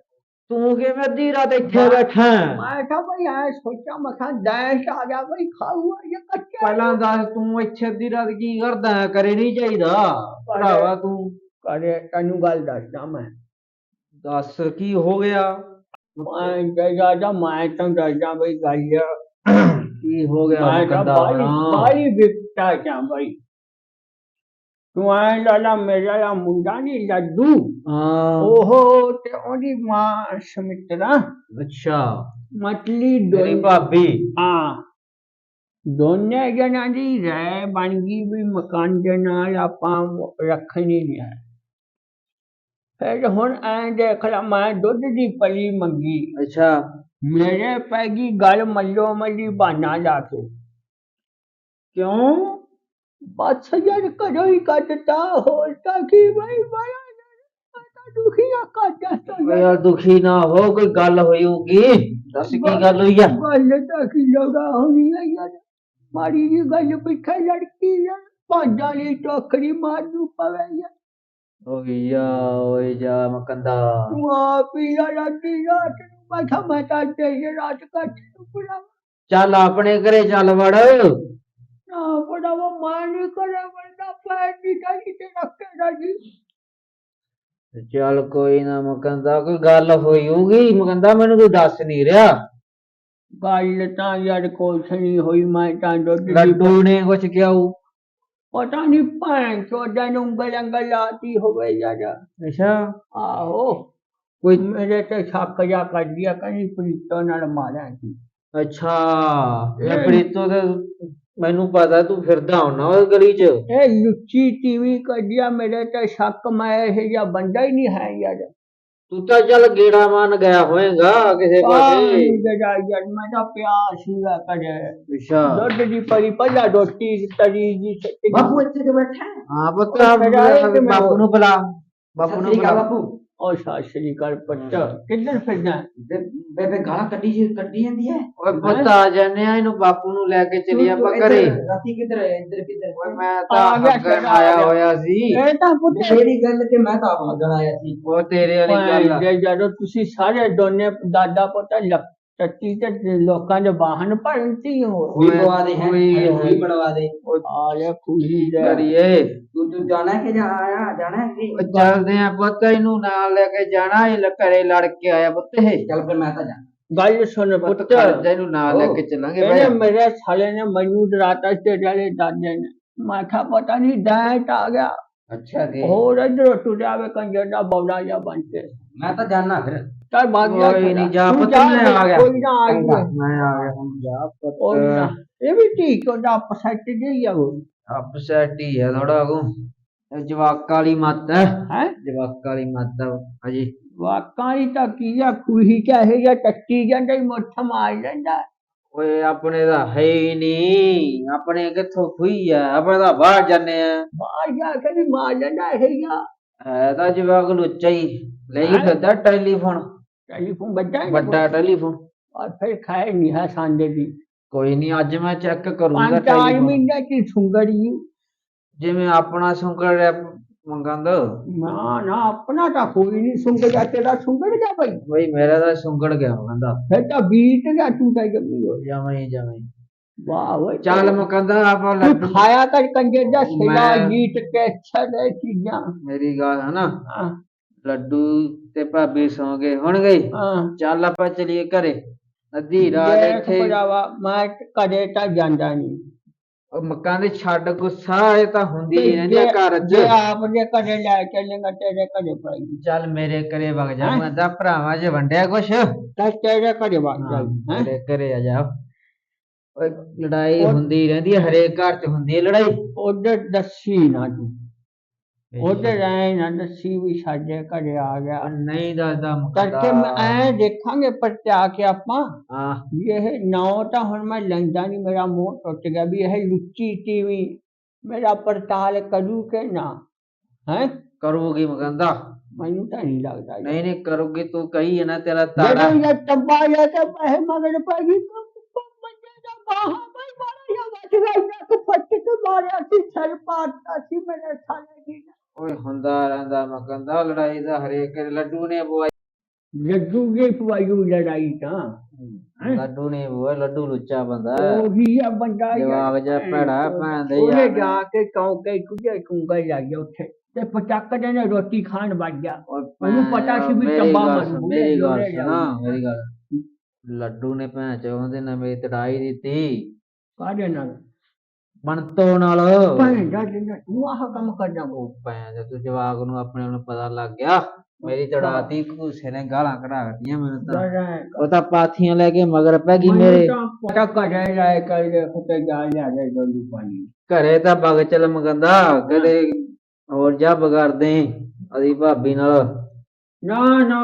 D: ਤੂੰ ਕਿਵੇਂ ਅੱਧੀ ਰਾਤ ਇੱਥੇ ਬੈਠਾ। ਹੈ?
B: ਮੈਂ ਤਾਂ ਬਈ ਐ ਸੋਚਿਆ ਮਖਾਂ ਦੈਸ਼ ਆ ਗਿਆ ਬਈ ਖਾਊਗਾ ਇਹ ਕੱਚਾ
D: ਪਹਿਲਾਂ ਦੱਸ ਤੂੰ ਇੱਥੇ ਅੱਧੀ ਰਾਤ ਕੀ ਕਰਦਾ ਹੈ? ਕਰੇ ਨਹੀਂ ਚਾਹੀਦਾ ਭਰਾਵਾ ਤੂੰ।
B: ਕਰੇ ਤੈਨੂੰ ਗੱਲ ਦੱਸਦਾ ਮੈਂ।
D: ਦੱਸ ਕੀ ਹੋ ਗਿਆ?
B: ਮੈਂ ਕਹਿਆ ਜਾ ਮੈਂ ਤਾਂ ਦੱਸਦਾ ਬਈ ਗੱਲ
D: ਕੀ ਹੋ ਗਿਆ
B: ਮੈਂ ਤਾਂ
D: ਕੰਦਾ
B: ਬਾਈ ਬਾਈ ਵਿਕਟਾ ਜਾਂ ਬਈ ਤੂੰ ਐ ਲਾਲਾ ਮੇਰਾ ਲਾ ਮੁੰਡਾ ਨਹੀਂ ਲੱਡੂ
D: ਹਾਂ
B: ਉਹ ਤੇ ਉਹਦੀ ਮਾਂ ਸਮਿਤਰਾ
D: ਅੱਛਾ
B: ਮਤਲੀ ਦੋਈ
D: ਭਾਬੀ
B: ਹਾਂ ਦੋਨੇ ਜਣਾਂ ਦੀ ਰਾਏ ਬਣ ਗਈ ਵੀ ਮਕਾਨ ਦੇ ਨਾਲ ਆਪਾਂ ਰੱਖਣੀ ਨਹੀਂ ਹੈ ਫਿਰ ਹੁਣ ਐਂ ਦੇਖ ਲਾ ਮੈਂ ਦੁੱਧ ਦੀ ਪਲੀ ਮੰਗੀ
D: ਅੱਛਾ
B: ਮੇਰੇ ਪੈ ਗਈ ਗੱਲ ਮੱਲੋ ਮੱਲੀ ਬਹਾਨਾ ਲਾ ਕੇ
D: ਕਿਉਂ
B: ਬਸ ਯਾਰ ਕਦੋਂ ਹੀ ਕੱਟਤਾ ਹੋਰ ਤਾਂ ਕੀ ਬਈ ਬੜਾ ਮੈਂ ਤਾਂ ਦੁਖੀਆ ਕੱਟਦਾ
D: ਓਏ ਯਾਰ ਦੁਖੀ ਨਾ ਹੋ ਕੋਈ ਗੱਲ ਹੋਈ ਹੋਊਗੀ? ਦੱਸ ਕੀ ਗੱਲ ਹੋਈ ਆ?
B: ਗੱਲ ਤਾਂ ਕੀ ਲਗਾ ਹੋਣੀ ਹੈ ਯਾਰ। ਮਾੜੀ ਜੀ ਗੱਲ ਪਿੱਛੇ ਲੜਕੀ ਯਾਰ ਪੰਜਾਂ ਲਈ ਟੋਕਰੀ ਮਾਰੂ ਪਵੇ ਯਾਰ।
D: ਓਏ ਯਾ ਓਏ ਜਾ ਮਕੰਦਾ।
B: ਤੂੰ ਆਪ ਹੀ ਯਾਰ ਅੱਧੀ ਰਾਤ ਨੂੰ ਮੈਂ ਕਿਹਾ ਮੈਂ ਤਾਂ ਤੇ ਰਾਤ ਕੱਟ ਟੁਕੜਾ
D: ਚੱਲ ਆਪਣੇ ਘਰੇ ਚੱਲ ਵੜ।
B: ਮਾਨ ਕਰੇ ਬੰਦਾ ਪੈਰ ਰੱਖੇਗਾ ਜੀ।
D: ਚੱਲ ਕੋਈ ਨਾ ਮਕੰਦਾ ਕੋਈ ਗੱਲ ਹੋਈ ਹੋਊਗੀ ਮਕੰਦਾ ਮੈਨੂੰ ਤੂੰ ਦੱਸ ਨਹੀਂ ਰਿਹਾ।
B: ਗੱਲ ਤਾਂ ਯਾਰ ਕੁਛ ਨਹੀਂ ਹੋਈ ਮੈਂ ਤਾਂ ਦੁੱਧ ਦੀ
D: ਲੱਡੂ ਨੇ ਕੁਛ ਕਿਹਾ ਹੋਊ?
B: ਪਤਾ ਨਹੀਂ ਭੈਣ ਚੋਦਾਂ ਨੂੰ ਉਂਗਲ ਅੰਗਲ ਲਾਤੀ ਹੋਵੇ ਯਾਰ
D: ਅੱਛਾ।
B: ਆਹੋ ਕੋਈ ਮੇਰੇ ਤੇ ਸ਼ੱਕ ਜਾ ਕਰ ਦਿਆ ਕਹੀਂ ਪ੍ਰੀਤੋ ਨਾਲ ਮਾਰਿਆ ਸੀ
D: ਅੱਛਾ
B: ਇਹ-
D: ਪ੍ਰੀਤੋ ਤੇ ਮੈਨੂੰ ਪਤਾ ਤੂੰ ਫਿਰਦਾ ਹੁੰਨਾ ਉਹ ਗਲੀ 'ਚ।
B: ਇਹ ਲੁੱਚੀ ਟੀਵੀ ਕੱਢਿਆ ਮੇਰੇ ਤੇ ਸ਼ੱਕ ਮੈਂ ਇਹ ਜਿਹਾ ਬੰਦਾ ਹੀ ਨਹੀਂ ਹੈ ਯਾਰ।
D: ਤੂੰ ਤਾਂ ਚੱਲ ਗੇੜਾ ਮਾਰਨ ਗਿਆ ਹੋਏਗਾ ਕਿਸੇ ਪਾਸੇ
B: ਜਗਾ ਯਾਰ ਮੈਂ ਤਾਂ ਪਿਆਸ ਸੀਗਾ ਕਦੇ
D: ਅੱਛਾ।
B: ਦੁੱਧ ਦੀ ਪਰੀ ਪਹਿਲਾ ਰੋਟੀ ਤਰੀ ਜੀ
C: ਬਾਪੂ ਇੱਥੇ ਤੇ ਬੈਠਾ ਹੈ।
D: ਹਾਂ ਪੁੱਤ
B: ਉਹ ਮੇਰਾ ਇਹ ਤੇ ਮੈਂ
D: ਬਾਪੂ ਨੂੰ ਬੁਲਾ। ਬਾਪੂ ਨੂੰ
C: ਸਤਿ ਸ੍ਰੀ ਅਕਾਲ
D: ਬੁਲਾ।
C: ਬਾਪੂ।
B: ਉਹ ਸਤਿ ਸ੍ਰੀ ਅਕਾਲ ਪੁੱਤ ਕਿੱਧਰ ਫਿਰਦਾ?
C: ਬੇਬੇ ਗਾਲਾਂ ਕੱਢੀ ਜੀ ਕੱਢੀ ਜਾਂਦੀ ਹੈ
D: ਓਏ ਪੁੱਤ ਆ ਜਾਂਦੇ ਆ ਇਹਨੂੰ ਬਾਪੂ ਨੂੰ ਲੈ ਕੇ ਚਲੀ ਆਪਾਂ ਘਰੇ।
C: ਰਾਤੀ ਕਿੱਧਰ ਇੱਧਰ ਕਿੱਧਰ?
D: ਓਏ ਮੈਂ ਤਾਂ
B: ਆ
D: ਆਇਆ। ਹੋਇਆ ਸੀ।
B: ਇਹ ਤਾਂ ਪੁੱਤ
C: ਮੇਰੀ ਗੱਲ ਤੇ ਮੈਂ ਤਾਂ ਭਾਗਣ ਆਇਆ ਸੀ।
D: ਉਹ ਤੇਰੇ ਵਾਲੀ ਗੱਲ
B: ਜਦੋਂ ਤੁਸੀਂ ਸਾਰੇ ਦੋਨੇ ਦਾਦਾ ਪੋਤਾ ਟੱਟੀ ਤੇ ਲੋਕਾਂ ਦੇ ਵਾਹਨ ਭਰਨਤੀ ਹੋ
C: ਬਵਾ ਦੇ ਹੈ?
D: ਓਏ,
C: ਵੀ ਬਣਵਾ ਦੇ।
B: ਆ ਜਾ ਖੁਸ਼ੀ ਦੇ।
D: ਕਰੀਏ।
C: ਤੂੰ ਤੂੰ ਜਾਣਾ ਹੈ ਕਿ ਜਾ ਆਇਆ ਜਾਣਾ ਹੈ ਕਿ?
D: ਉਹ ਚੱਲਦੇ ਆ ਪੁੱਤ ਇਹਨੂੰ ਨਾਲ ਲੈ ਕੇ ਜਾਣਾ ਇਹ ਲ- ਘਰੇ ਲੜ ਕੇ ਆਇਆ ਪੁੱਤ ਇਹ।
C: ਚੱਲ ਫਿਰ ਮੈਂ ਤਾਂ ਜਾ
B: ਗੱਲ ਸੁਣ
D: ਪੁੱਤ
B: ਪੁੱਤ।
D: ਜਾ ਇਹਨੂੰ ਨਾਲ ਲੈ ਕੇ ਚੱਲਾਂਗੇ
B: ਇਹਨੇ ਮੇਰੇ ਸਾਲੇ ਨੇ ਮੈਨੂੰ ਡਰਾਤਾ ਤੇ ਡਰੇ ਦਾਦੇ ਨੇ। ਮੈਂ ਕਿਹਾ ਪਤਾ ਨਹੀਂ ਡੈਟ ਆ ਗਿਆ।
C: ਅੱਛਾ ਜੀ।
B: ਹੋਰ ਇਧਰ ਟੁੱਟਿਆ ਵੇ ਕੰਜਰ ਦਾ ਬੌੜਾ ਜਿਹਾ ਬਣ ਕੇ।
C: ਮੈਂ ਤਾਂ ਜਾਣਾ ਫਿਰ।
B: ਚੱਲ ਬਾਗ ਜਾ
D: ਕੋਈ ਨੀ, ਜਾ ਪੁੱਤ, ਮੈਂ ਆ ਗਿਆ।
B: ਕੋਈ ਨਾ ਆ ਗਿਆ
D: ਮੈਂ ਆ ਗਿਆ ਹੁਣ। ਜਾ
B: ਉਹ ਨਾ। ਇਹ ਵੀ ਠੀਕ ਉਹਦਾ ਪਸੱਟ ਗਈ ਆ ਉਹ
D: ਅਪਸੈਟ ਹੀ ਹੈ ਥੋੜਾ ਕੋ। ਜਵਾਕ ਵਾਲੀ ਮੱਤ ਹੈ।
B: ਹੈ?
D: ਜਵਾਕ ਵਾਲੀ ਮੱਤ ਆ ਅਜੀ
B: ਵਾਕਾਂ ਹੀ ਤਾਂ ਕੀ ਆ ਖੂਹੀ ਚਾਹੇ ਜਾਂ ਟੱਟੀ ਜਾਂਦਾ ਹੀ ਮੁੱਠ ਮਾਰ ਲੈਂਦਾ।
D: ਓਏ ਆਪਣੇ ਦਾ ਹੈ ਹੀ ਨਹੀਂ। ਆਪਣੇ ਕਿੱਥੋਂ ਖੁਈ ਆ? ਆਪਣੇ ਤਾਂ ਬਾਹਰ ਜਾਂਦੇ ਆ।
B: ਬਾਹਰ ਜਾ ਕੇ ਵੀ ਮਾਰ ਲੈਂਦਾ ਇਹ ਜਾਂ
D: ਹੈ ਤਾਂ ਜਵਾਕ ਲੁੱਚਾ ਹੀ। ਲਈ
B: ਹੈਂ?
D: ਫਿਰਦਾ ਟੈਲੀਫੋਨ।
B: ਟੈਲੀਫੋਨ ਵੱਡਾ ਹੀ
D: ਵੱਡਾ ਟੈਲੀਫੋਨ।
B: ਔਰ ਫਿਰ ਖਾਏ ਨਹੀਂ ਹੈ ਸਾਂਦੇ ਦੀ।
D: ਕੋਈ ਨਹੀਂ ਅੱਜ ਮੈਂ ਚੈੱਕ ਕਰੂੰਗਾ
B: ਪੰਜ ਚਾਰ
D: ਟੈਲੀਫੋਨ।
B: ਮਹੀਨੇ ਦੀ ਸੁੰਗੜੀ
D: ਜਿਵੇਂ ਆਪਣਾ ਸੁੰਗੜ ਰਿਹਾ ਮੰਗੰਦ
B: ਨਾ ਨਾ ਆਪਣਾ ਤਾਂ ਕੋਈ ਨਹੀਂ ਸੁੰਗ ਜਾ ਤੇਰਾ ਸੁੰਗੜ ਗਿਆ ਭਾਈ
D: ਬਈ ਮੇਰਾ ਤਾਂ ਸੁੰਗੜ ਗਿਆ ਮੰਗੰਦਾ
B: ਫਿਰ ਤਾਂ ਬੀਤ ਗਿਆ ਤੂੰ ਤਾਂ ਜੰਮੀ ਹੋ
D: ਜਵੇਂ ਹੀ ਜਵੇਂ ਹੀ।
B: ਵਾਹ ਓਏ।
D: ਚੱਲ ਮੰਗੰਦਾ ਆਪਾਂ
B: ਤੂੰ
D: ਲੱਡੂ
B: ਖਾਇਆ ਕਰ ਕੰਜਰ ਦਾ ਸਿਲਾ
D: ਮੈਂ-
B: ਗੀਤ ਕੇ ਦੇ ਚੀਜ਼ਾਂ।
D: ਮੇਰੀ ਗੱਲ ਹੈ ਨਾ
B: ਹਾਂ।
D: ਲੱਡੂ ਤੇ ਭਾਬੀ ਸੌਂ ਗਏ। ਹੁਣ ਗਈ
B: ਹਾਂ।
D: ਚੱਲ ਆਪਾਂ ਚਲੀਏ ਘਰੇ। ਅੱਧੀ ਰਾਤ
B: ਦੇਖ
D: ਇੱਥੇ
B: ਭਰਾਵਾ ਮੈਂ ਕਦੇ ਤਾਂ ਜਾਂਦਾ ਨਹੀਂ
D: ਉਹ ਮੱਕਾਂ ਦੇ ਛੱਡ ਗੁੱਸਾ ਇਹ ਤਾਂ ਹੁੰਦੀ ਹੀ ਰਹਿੰਦੀ ਆ
B: ਜੇ-
D: ਘਰ
B: ਜੇ
D: 'ਚ
B: ਆਪ ਦੇ ਘਰੇ ਲੈ ਚੱਲੇਗਾ ਤੇਰੇ ਘਰੇ ਪਾਈ
D: ਚੱਲ ਮੇਰੇ ਘਰੇ ਵਗ ਜਾ
B: ਹੈਂ?
D: ਮੈਂ ਤਾਂ ਭਰਾਵਾਂ 'ਚ ਵੰਡਿਆ ਕੁਛ।
B: ਤਾਂ ਤੇਰੇ ਘਰੇ ਵਗ
D: ਹਾਂ,
B: ਹੈ?
D: ਮੇਰੇ ਘਰੇ ਆ ਜਾ। ਓਏ ਲੜਾਈ
B: ਉਹ-
D: ਹੁੰਦੀ ਰਹਿੰਦੀ ਹੈ ਹਰੇਕ ਘਰ 'ਚ ਹੁੰਦੀ ਹੈ ਲੜਾਈ।
B: ਉਧਰ ਦੱਸੀ ਨਾ ਤੂੰ। ਉਧਰ ਐ ਨਾ ਦੱਸੀ ਵੀ ਸਾਡੇ ਘਰੇ ਆ ਗਿਆ
D: ਨਹੀਂ ਦੱਸਦਾ
B: ਕਰਕੇ ਮੈਂ ਐ ਦੇਖਾਂਗੇ ਪਰਚਾ ਕੇ ਆਪਾਂ
D: ਹਾਂ
B: ਵੀ ਇਹ ਨੌ ਤਾਂ ਹੁਣ ਮੈਂ ਲੈਂਦਾ ਨਹੀਂ ਮੇਰਾ ਮੂੰਹ ਟੁੱਟ ਗਿਆ ਵੀ ਇਹ ਲੁੱਚੀ ਟੀਵੀ ਮੇਰਾ ਪੜਤਾਲ ਕਰੂ ਕਿ ਨਾ ਹੈ
D: ਕਰੂਗੀ ਮਗੰਦਾ
B: ਮੈਨੂੰ ਤਾਂ ਨਹੀਂ ਲੱਗਦਾ ਜੀ।
D: ਨਹੀਂ ਨਹੀਂ ਕਰੂਗੀ ਤੂੰ ਕਹੀ ਹੈ ਨਾ ਤੇਰਾ ਤਾੜਾ
B: ਜਦੋਂ ਇਹ ਟੱਬਾ ਜਾਂ ਤੇ ਪੈਸੇ ਮਗਰ ਪੈ ਗਈ ਤਾਂ ਬੰਦੇ ਦਾ ਬਾਹਾਂ ਬਈ ਮਾਰਾ ਜਾਂ ਬਚ ਗਿਆ ਇੱਕ ਫੱਟ ਕੇ ਮਾਰਿਆ ਸੀ ਸਿਰ ਪਾਟਾ ਸੀ ਮੇਰੇ ਸਾਲੇ ਦੀ
D: ਓਏ ਹੁੰਦਾ ਰਹਿੰਦਾ ਮਗੰਦਾ ਲੜਾਈ ਦਾ ਹਰੇਕ ਲੱਡੂ ਨੇ ਬੁਆਈ
B: ਲੱਡੂ ਦੀ ਪਵਾਇੂ ਲੜਾਈ ਤਾਂ? ਹੈਂ?
D: ਲੱਡੂ ਨੇ ਬੁਆ ਲੱਡੂ ਲੁੱਚਾ ਬੰਦਾ।
B: ਉਹੀ ਆ ਬੰਦਾ।
D: ਜਵਾਕ ਜਿਹਾ ਭੈੜਾ ਭੈਣ ਦੇ
B: ਉਹਨੇ
D: ਯਾਰ।
B: ਜਾ ਕੇ ਕਹੋ ਕਿ ਕੁਝੇ ਕੁੰਗਾ ਗਿਆ ਉੱਥੇ। ਤੇ ਪਟਾਕ ਦੇ ਨੇ ਰੋਟੀ ਖਾਣ ਵੱਜ ਗਿਆ।
D: ਓਏ
B: ਉਹਨੂੰ ਪਤਾ ਸੀ ਵੀ
D: ਮੇਰੀ
B: ਟੱਬਾ
D: ਗੱਲ
B: ਮੇਰੀ
D: ਗੱਲ
B: ਉਹਨੇ
D: ਸੁਣਾ ਮੇਰੀ ਗੱਲ ਲੱਡੂ ਨੇ ਭੈਣ ਚ ਉਹਦੇ ਨਾਲ ਮੇਰੀ ਤੜਾਈ ਦਿੱਤੀ।
B: ਕਾਹਦੇ ਨਾਲ?
D: ਬਣਤੋ ਨਾਲ।
B: ਭੈਣ ਦਾ ਜਿੰਨਾ ਤੂੰ ਆਹ ਕੰਮ ਕਰਨਾ ਉਹ
D: ਭੈਣ ਦੇ ਤੂੰ ਜਵਾਕ ਨੂੰ ਆਪਣੇ ਨੂੰ ਪਤਾ ਲੱਗ ਗਿਆ। ਮੇਰੀ ਤੜਾਤੀ ਘੂਸੇ ਨੇ ਗਾਲਾਂ ਕਢਾਤੀਆਂ ਮੈਨੂੰ ਤਾਂ। ਉਹ ਤਾਂ ਪਾਥੀਆਂ ਲੈ ਕੇ ਮਗਰ ਪੈ ਗਈ ਮੇਰੇ।
B: ਪਤਾ ਕਰੇ ਲਾਇ ਕਰ ਦੇ ਖਤੇ ਜਾ ਲਿਆ ਦੇ ਗੰਦੂ ਪਾਣੀ
D: ਘਰੇ ਤਾਂ ਬਗ ਚਲ ਮਗੰਦਾ ਕਦੇ ਹੋਰ ਜਾ ਬਗਾਰਦੇ ਅਦੀ ਭਾਬੀ ਨਾਲ।
B: ਨਾ ਨਾ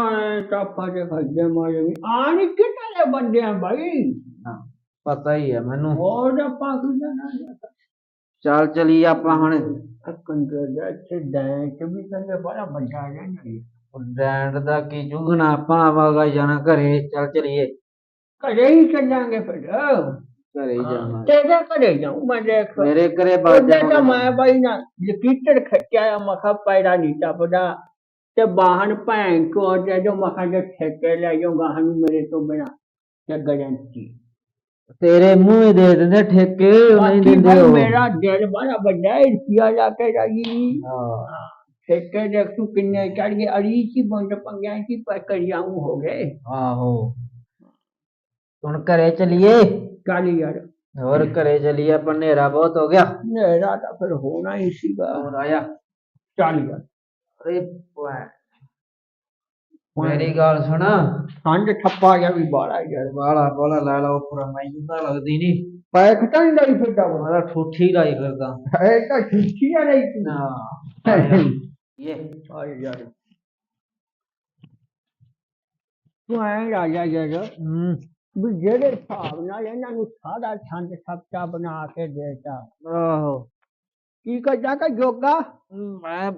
B: ਤਾਂ ਫਾੜੇ ਖੱਜੇ ਮਾਰੇ ਵੀ। ਆਣ ਕਿਹੜੇ ਬੰਦੇ ਆ ਭਾਈ
D: ਪਤਾ ਹੀ ਹੈ ਮੈਨੂੰ।
B: ਹੋਰ ਆਪਾਂ ਕਿਹਦਾ ਨਾ
D: ਚੱਲ ਚਲੀ ਆਪਾਂ ਹੁਣ।
B: ਕੰਦਰ ਦਾ ਕਿ ਵੀ ਕਹਿੰਦੇ ਬੜਾ ਵੱਡਾ ਹੈ ਨਹੀਂ
D: ਬ੍ਰਾਂਡ ਦਾ ਕੀ ਜੁਗਣਾ ਆਪਾਂ ਆਵਾਗਾ ਜਾਣਾ ਘਰੇ। ਚੱਲ ਚਲੀਏ।
B: ਘਰੇ ਹੀ ਚੱਲਾਂਗੇ ਫਿਰ।
D: ਘਰੇ ਹੀ ਜਾਣਾ।
B: ਤੇਰੇ ਘਰੇ ਜਾਉਂ ਮੈਂ ਦੇਖ।
D: ਮੇਰੇ ਘਰੇ
B: ਉਹਦੇ ਤਾਂ ਮੈਂ ਬਾਈ ਨਾ ਲਕੀਟੜ ਖੱਟਿਆ ਮਖਾ ਪੈੜਾ ਨਹੀਂ ਟੱਪਦਾ। ਤੇ ਬਾਹਨ ਭੈਣ ਕੋ ਤੇ ਜੋ ਮਖਾ ਦੇ ਠੇਕੇ ਲੈ ਜੋ ਗਾਹਨ ਮੇਰੇ ਤੋਂ ਬਿਨਾ। ਤੇ ਗਰੰਟੀ।
D: ਤੇਰੇ ਮੂੰਹ ਹੀ ਦੇ ਦਿੰਦੇ ਠੇਕੇ ਉਹ ਨਹੀਂ
B: ਬਾਕੀ
D: ਦਿੰਦੇ
B: ਭਾਈ
D: ਉਹ।
B: ਮੇਰਾ ਦਿਲ ਬੜਾ ਵੱਡਾ ਹੈ ਰੁਪਿਆ ਲਾ ਕੇ ਰਾਜੀ
D: ਹਾਂ।
B: ਠੇਕੇ ਦੇਖ ਤੂੰ ਕਿੰਨੇ ਚੜ ਗਏ ਅੜੀ ਕੀ ਬੰਦ ਪੰਗਿਆਂ ਕੀ ਪਰ ਕਰਿਆਉ ਹੋ ਗਏ।
D: ਆਹੋ। ਹੁਣ ਘਰੇ ਚਲੀਏ?
B: ਕਾਲੀ ਯਾਰ।
D: ਹੋਰ ਘਰੇ ਚਲੀਏ ਆਪਾਂ ਹਨੇਰਾ ਬਹੁਤ ਹੋ ਗਿਆ।
B: ਮੇਰਾ ਤਾਂ ਫਿਰ ਹੋਣਾ ਹੀ ਸੀਗਾ।
D: ਹੋਰ ਆਇਆ?
B: ਚੱਲ ਯਾਰ।
D: ਅਰੇ ਭੈਣ। ਮੇਰੀ ਗੱਲ ਸੁਣ।
B: ਠੰਡ ਠੱਪਾ ਗਿਆ ਵੀ ਬਾਲਾ ਯਾਰ
D: ਵਾਲਾ ਵਾਲਾ ਲੈ ਲਾ ਉੱਪਰ ਮੈਨੂੰ ਤਾਂ ਲੱਗਦੀ ਨਹੀਂ
B: ਪੈ ਖਟਾਂ ਹੀ ਲਈ ਫਿਰਦਾ
D: ਮੇਰਾ ਠੂਠੀ ਲਾਈ ਫਿਰਦਾ।
B: ਇਹ ਤਾਂ ਖਿੱਚੀਆਂ ਨਹੀਂ ਤੂੰ
D: ਨਾ ਇਹ।
B: ਆਏ ਯਾਰ। ਤੂੰ ਐ ਰਾਜਾ ਯਾਰ।
D: ਹੂੰ।
B: ਵੀ ਜਿਹੜੇ ਹਿਸਾਬ ਨਾਲ ਇਹਨਾਂ ਨੂੰ ਸਾਦਾ ਛੰਦ ਸਪਤਾ ਬਣਾ ਕੇ ਦੇਤਾ।
D: ਆਹੋ।
B: ਕੀ ਕਰਦਾ ਕਿ ਜੋਗਾ?
D: ਮੈਂ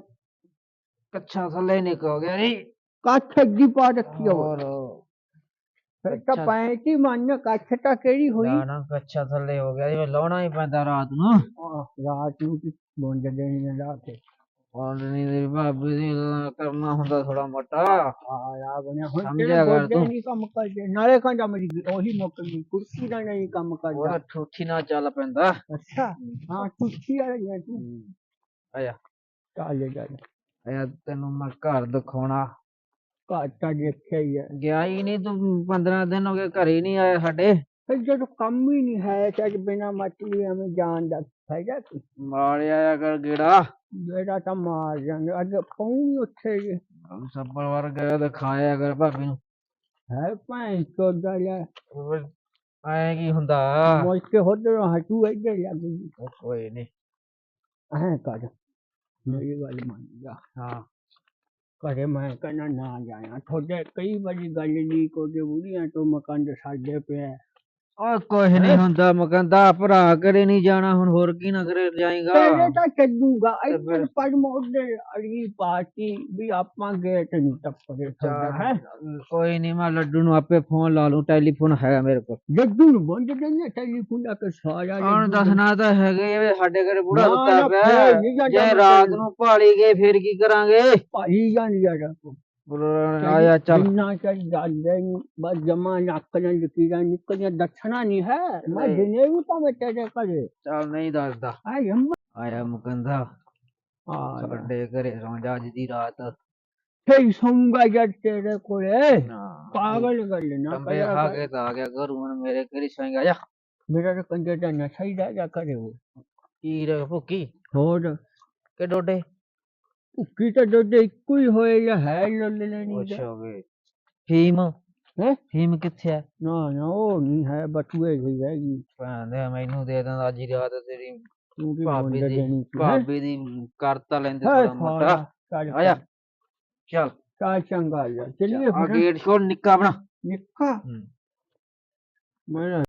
D: ਕੱਛਾ ਥੱਲੇ ਨਿਕਲ ਗਿਆ ਨੀ।
B: ਕੱਛ ਦੀ ਪਾ ਰੱਖੀ ਹੋ
D: ਹੋਰ।
B: ਫਿਰ ਤਾਂ
D: ਅੱਛਾ।
B: ਪੈਂਤੀ ਮੰਨ ਕੱਛ ਤਾਂ ਕਿਹੜੀ ਹੋਈ?
D: ਨਾ ਨਾ ਕੱਛਾ ਥੱਲੇ ਹੋ ਗਿਆ ਜਿਵੇਂ ਲਾਉਣਾ ਹੀ ਪੈਂਦਾ ਰਾਤ ਨੂੰ।
B: ਆਹ, ਰਾਤ ਨੂੰ ਕੀ ਬੁੰਜ ਦੇਣੀ ਨੇ ਕੇ
D: ਆਲਣੀ ਦੇ ਭਾਬੀ ਦੀ ਲਾ ਕਰਨਾ ਹੁੰਦਾ ਥੋੜਾ ਮੋਟਾ।
B: ਆ ਯਾ ਬਣਿਆ। ਹੁਣ
D: ਸਮਝਿਆ ਕਰ ਤੂੰ।
B: ਨਹੀਂ ਕੰਮ ਕਰਦੇ ਨਾਲੇ ਕਹਿੰਦਾ ਮੇਰੀ ਉਹੀ ਮੁੱਕ ਗਈ ਕੁਰਸੀ ਦਾ ਨਹੀਂ ਕੰਮ ਕਰਦਾ।
D: ਉਹਦਾ ਠੂਠੀ ਨਾਲ ਚੱਲ ਪੈਂਦਾ।
B: ਅੱਛਾ ਹਾਂ ਕੁਰਸੀ ਵਾਲੀ ਹੈ ਤੂੰ।
D: ਆਇਆ।
B: ਚੱਲ ਜਾ
D: ਆਇਆ ਤੈਨੂੰ ਮੈਂ ਘਰ ਦਿਖਾਉਣਾ।
B: ਘਰ ਤਾਂ ਦੇਖਿਆ ਹੀ ਹੈ
D: ਗਿਆ ਹੀ ਨਹੀਂ ਤੂੰ 15 ਦਿਨ ਹੋ ਗਏ ਘਰੇ ਹੀ ਨਹੀਂ ਆਇਆ ਸਾਡੇ।
B: ਫਿਰ ਜਦੋਂ ਕੰਮ ਹੀ ਨਹੀਂ ਹੈ ਚੱਜ ਬਿਨਾ ਮਤਲਬ ਹਮੇ ਜਾਣ ਦਾ ਫਾਇਦਾ ਕੀ
D: ਮਾਰ ਆਇਆ ਕਰ ਗੇੜਾ।
B: ਜਿਹੜਾ ਤਾਂ ਮਾਰ ਜਾਂਦੇ ਅੱਜ ਪਉਂ ਉੱਥੇ ਹੀ
D: ਸੱਬਰ ਵਰ ਗਿਆ ਦਿਖਾਇਆ ਕਰ ਭਾਬੀ ਨੂੰ।
B: ਹੈ ਭਾਂ ਚੋਦਾ ਲਿਆ
D: ਐ ਕੀ ਹੁੰਦਾ?
B: ਮੋੜ ਕੇ ਹੋਦਰੋਂ ਹਟੂ ਇੱਧਰ ਲੱਗ ਗਈ।
D: ਉਹ ਕੋਈ ਨਹੀਂ
B: ਐਂ ਕਰ ਮੇਰੀ ਗੱਲ ਮੰਨ ਜਾ।
D: ਹਾਂ।
B: ਘਰੇ ਮੈਂ ਕਹਿੰਦਾ, ਨਾ ਜਾਇਆ। ਤੁਹਾਡੇ ਕਈ ਵਾਰੀ ਗੱਲ ਨਹੀਂ ਕੋਦੇ ਬੁੜੀਆਂ ਤੋਂ ਮਕਾਨ ਸਾਡੇ ਪਿਆ।
D: ਓਏ ਕੁਛ ਨਹੀਂ ਹੁੰਦਾ ਮਕੰਦਾ ਭਰਾ ਕਰੇ ਨਹੀਂ ਜਾਣਾ ਹੁਣ ਹੋਰ ਕੀ ਨਾ ਕਰੇ ਜਾਏਗਾ।
B: ਤੇਰੇ ਤਾਂ ਚੱਲੂਗਾ
D: ਤੇ
B: ਇੱਧਰ
D: ਫਿਰ-
B: ਪਰ ਮੋੜੇ ਅੜੀ ਪਾਰਟੀ ਵੀ ਆਪਾਂ ਗੇਟ ਨਹੀਂ ਟੱਪਦੇ ਤੁਹਾਡਾ ਹੈ?
D: ਕੋਈ ਨਹੀਂ ਮੈਂ ਲੱਡੂ ਨੂੰ ਆਪੇ ਫੋਨ ਲਾ ਲੂੰ ਟੈਲੀਫੋਨ ਹੈਗਾ ਮੇਰੇ ਕੋਲ।
B: ਜੱਦੂ ਨੂੰ ਬੰਦ ਦੇਣਾ ਟੈਲੀਫੋਨ ਲਾ ਕੇ ਸਾਰਾ
D: ਹੁਣ ਦੱਸਣਾ ਤਾਂ ਹੈਗੇ ਸਾਡੇ ਘਰੇ ਬੁੜਾ
B: ਨਾ,
D: ਪਿਆ ਜੇ ਰਾਤ। ਨੂੰ ਭਾਲੀ ਗਏ ਫੇਰ ਕੀ ਕਰਾਂਗੇ?
B: ਭਾਈ ਜਾਂਦੀ ਆ
D: ਆਇਆ ਚੱਲ।
B: ਜਿੰਨਾ ਚਿਰ ਜਾਂਦੇ ਨੀ, ਬਸ ਜਮਾ ਨੱਕ ਨਾਲ ਲਕੀਰਾਂ ਨਿਕਲੀਆਂ ਦੱਸਣਾ ਨਹੀਂ ਹੈ। ਮੈਂ
D: ਨਹੀਂ।
B: ਦਿਨੇ ਵੀ ਭਾਵੇਂ ਤੇਰੇ ਘਰੇ।
D: ਚੱਲ ਨਹੀਂ ਦੱਸਦਾ।
B: ਆਏ ਹਮ
D: ਆਇਆ ਮੁਕੰਦਾ
B: ਆ
D: ਸਾਡੇ ਘਰੇ ਸੌਂ ਜਾ ਅੱਜ ਦੀ ਰਾਤ।
B: ਫੇਰ ਸੌਂਗਾ ਜਦ ਤੇਰੇ ਕੋਲੇ। ਪਾਗਲ ਗੱਲ ਨਾ ਕਰਿਆ
D: ਖਾ
B: ਕਰ।
D: ਕੇ ਤਾਂ ਆ ਗਿਆ ਘਰੋਂ ਹੁਣ ਮੇਰੇ ਘਰੇ ਸੌਂਗਾ ਜਾ।
B: ਮੇਰਾ ਤਾਂ ਕੰਜਰ ਦਾ ਨਸ਼ਾ ਹੀ ਰਹਿ ਜਾ ਕਰੇ ਉਹ
D: ਕੀ ਰ ਭੁੱਕੀ
B: ਹੋਰ?
D: ਕਿ ਡੋਡੇ
B: ਭੁੱਕੀ ਤਾਂ ਦੁੱਧ ਇੱਕੋ ਹੀ ਹੋਏ ਜਾਂ ਹੈ ਲੱਲ ਲੈਣੀ ਦਾ।
D: ਅੱਛਾ ਵੇ ਫੀਮ
B: ਹੈਂ?
D: ਫੀਮ ਕਿੱਥੇ ਆ
B: ਨਾ ਨਾ ਉਹ ਨਹੀਂ ਹੈ ਬਟੂਏ ਜਿਹੀ ਹੈਗੀ
D: ਭੈਣ ਦੇ ਮੈਨੂੰ ਦੇ ਦਿੰਦਾ ਅੱਜ ਹੀ ਰਾਤ ਤੇਰੀ
B: ਤੂੰ ਕੀ
D: ਭਾਬੀ ਦੀ
B: ਹੈਂ?
D: ਭਾਬੀ ਦੀ ਕਰਤਾ ਲੈਂਦੇ
B: ਹੈ
D: ਥੋੜਾ ਮੋਟਾ
B: ਚੱਲ
D: ਆ ਜਾ ਚੱਲ
B: ਚੱਲ ਚੰਗਾ ਆ ਜਾ ਚੱਲੀਏ
D: ਆ ਗੇਟ ਛੋੜ ਨਿੱਕਾ ਆਪਣਾ
B: ਨਿੱਕਾ
D: ਹੂੰ।
B: ਮੈਂ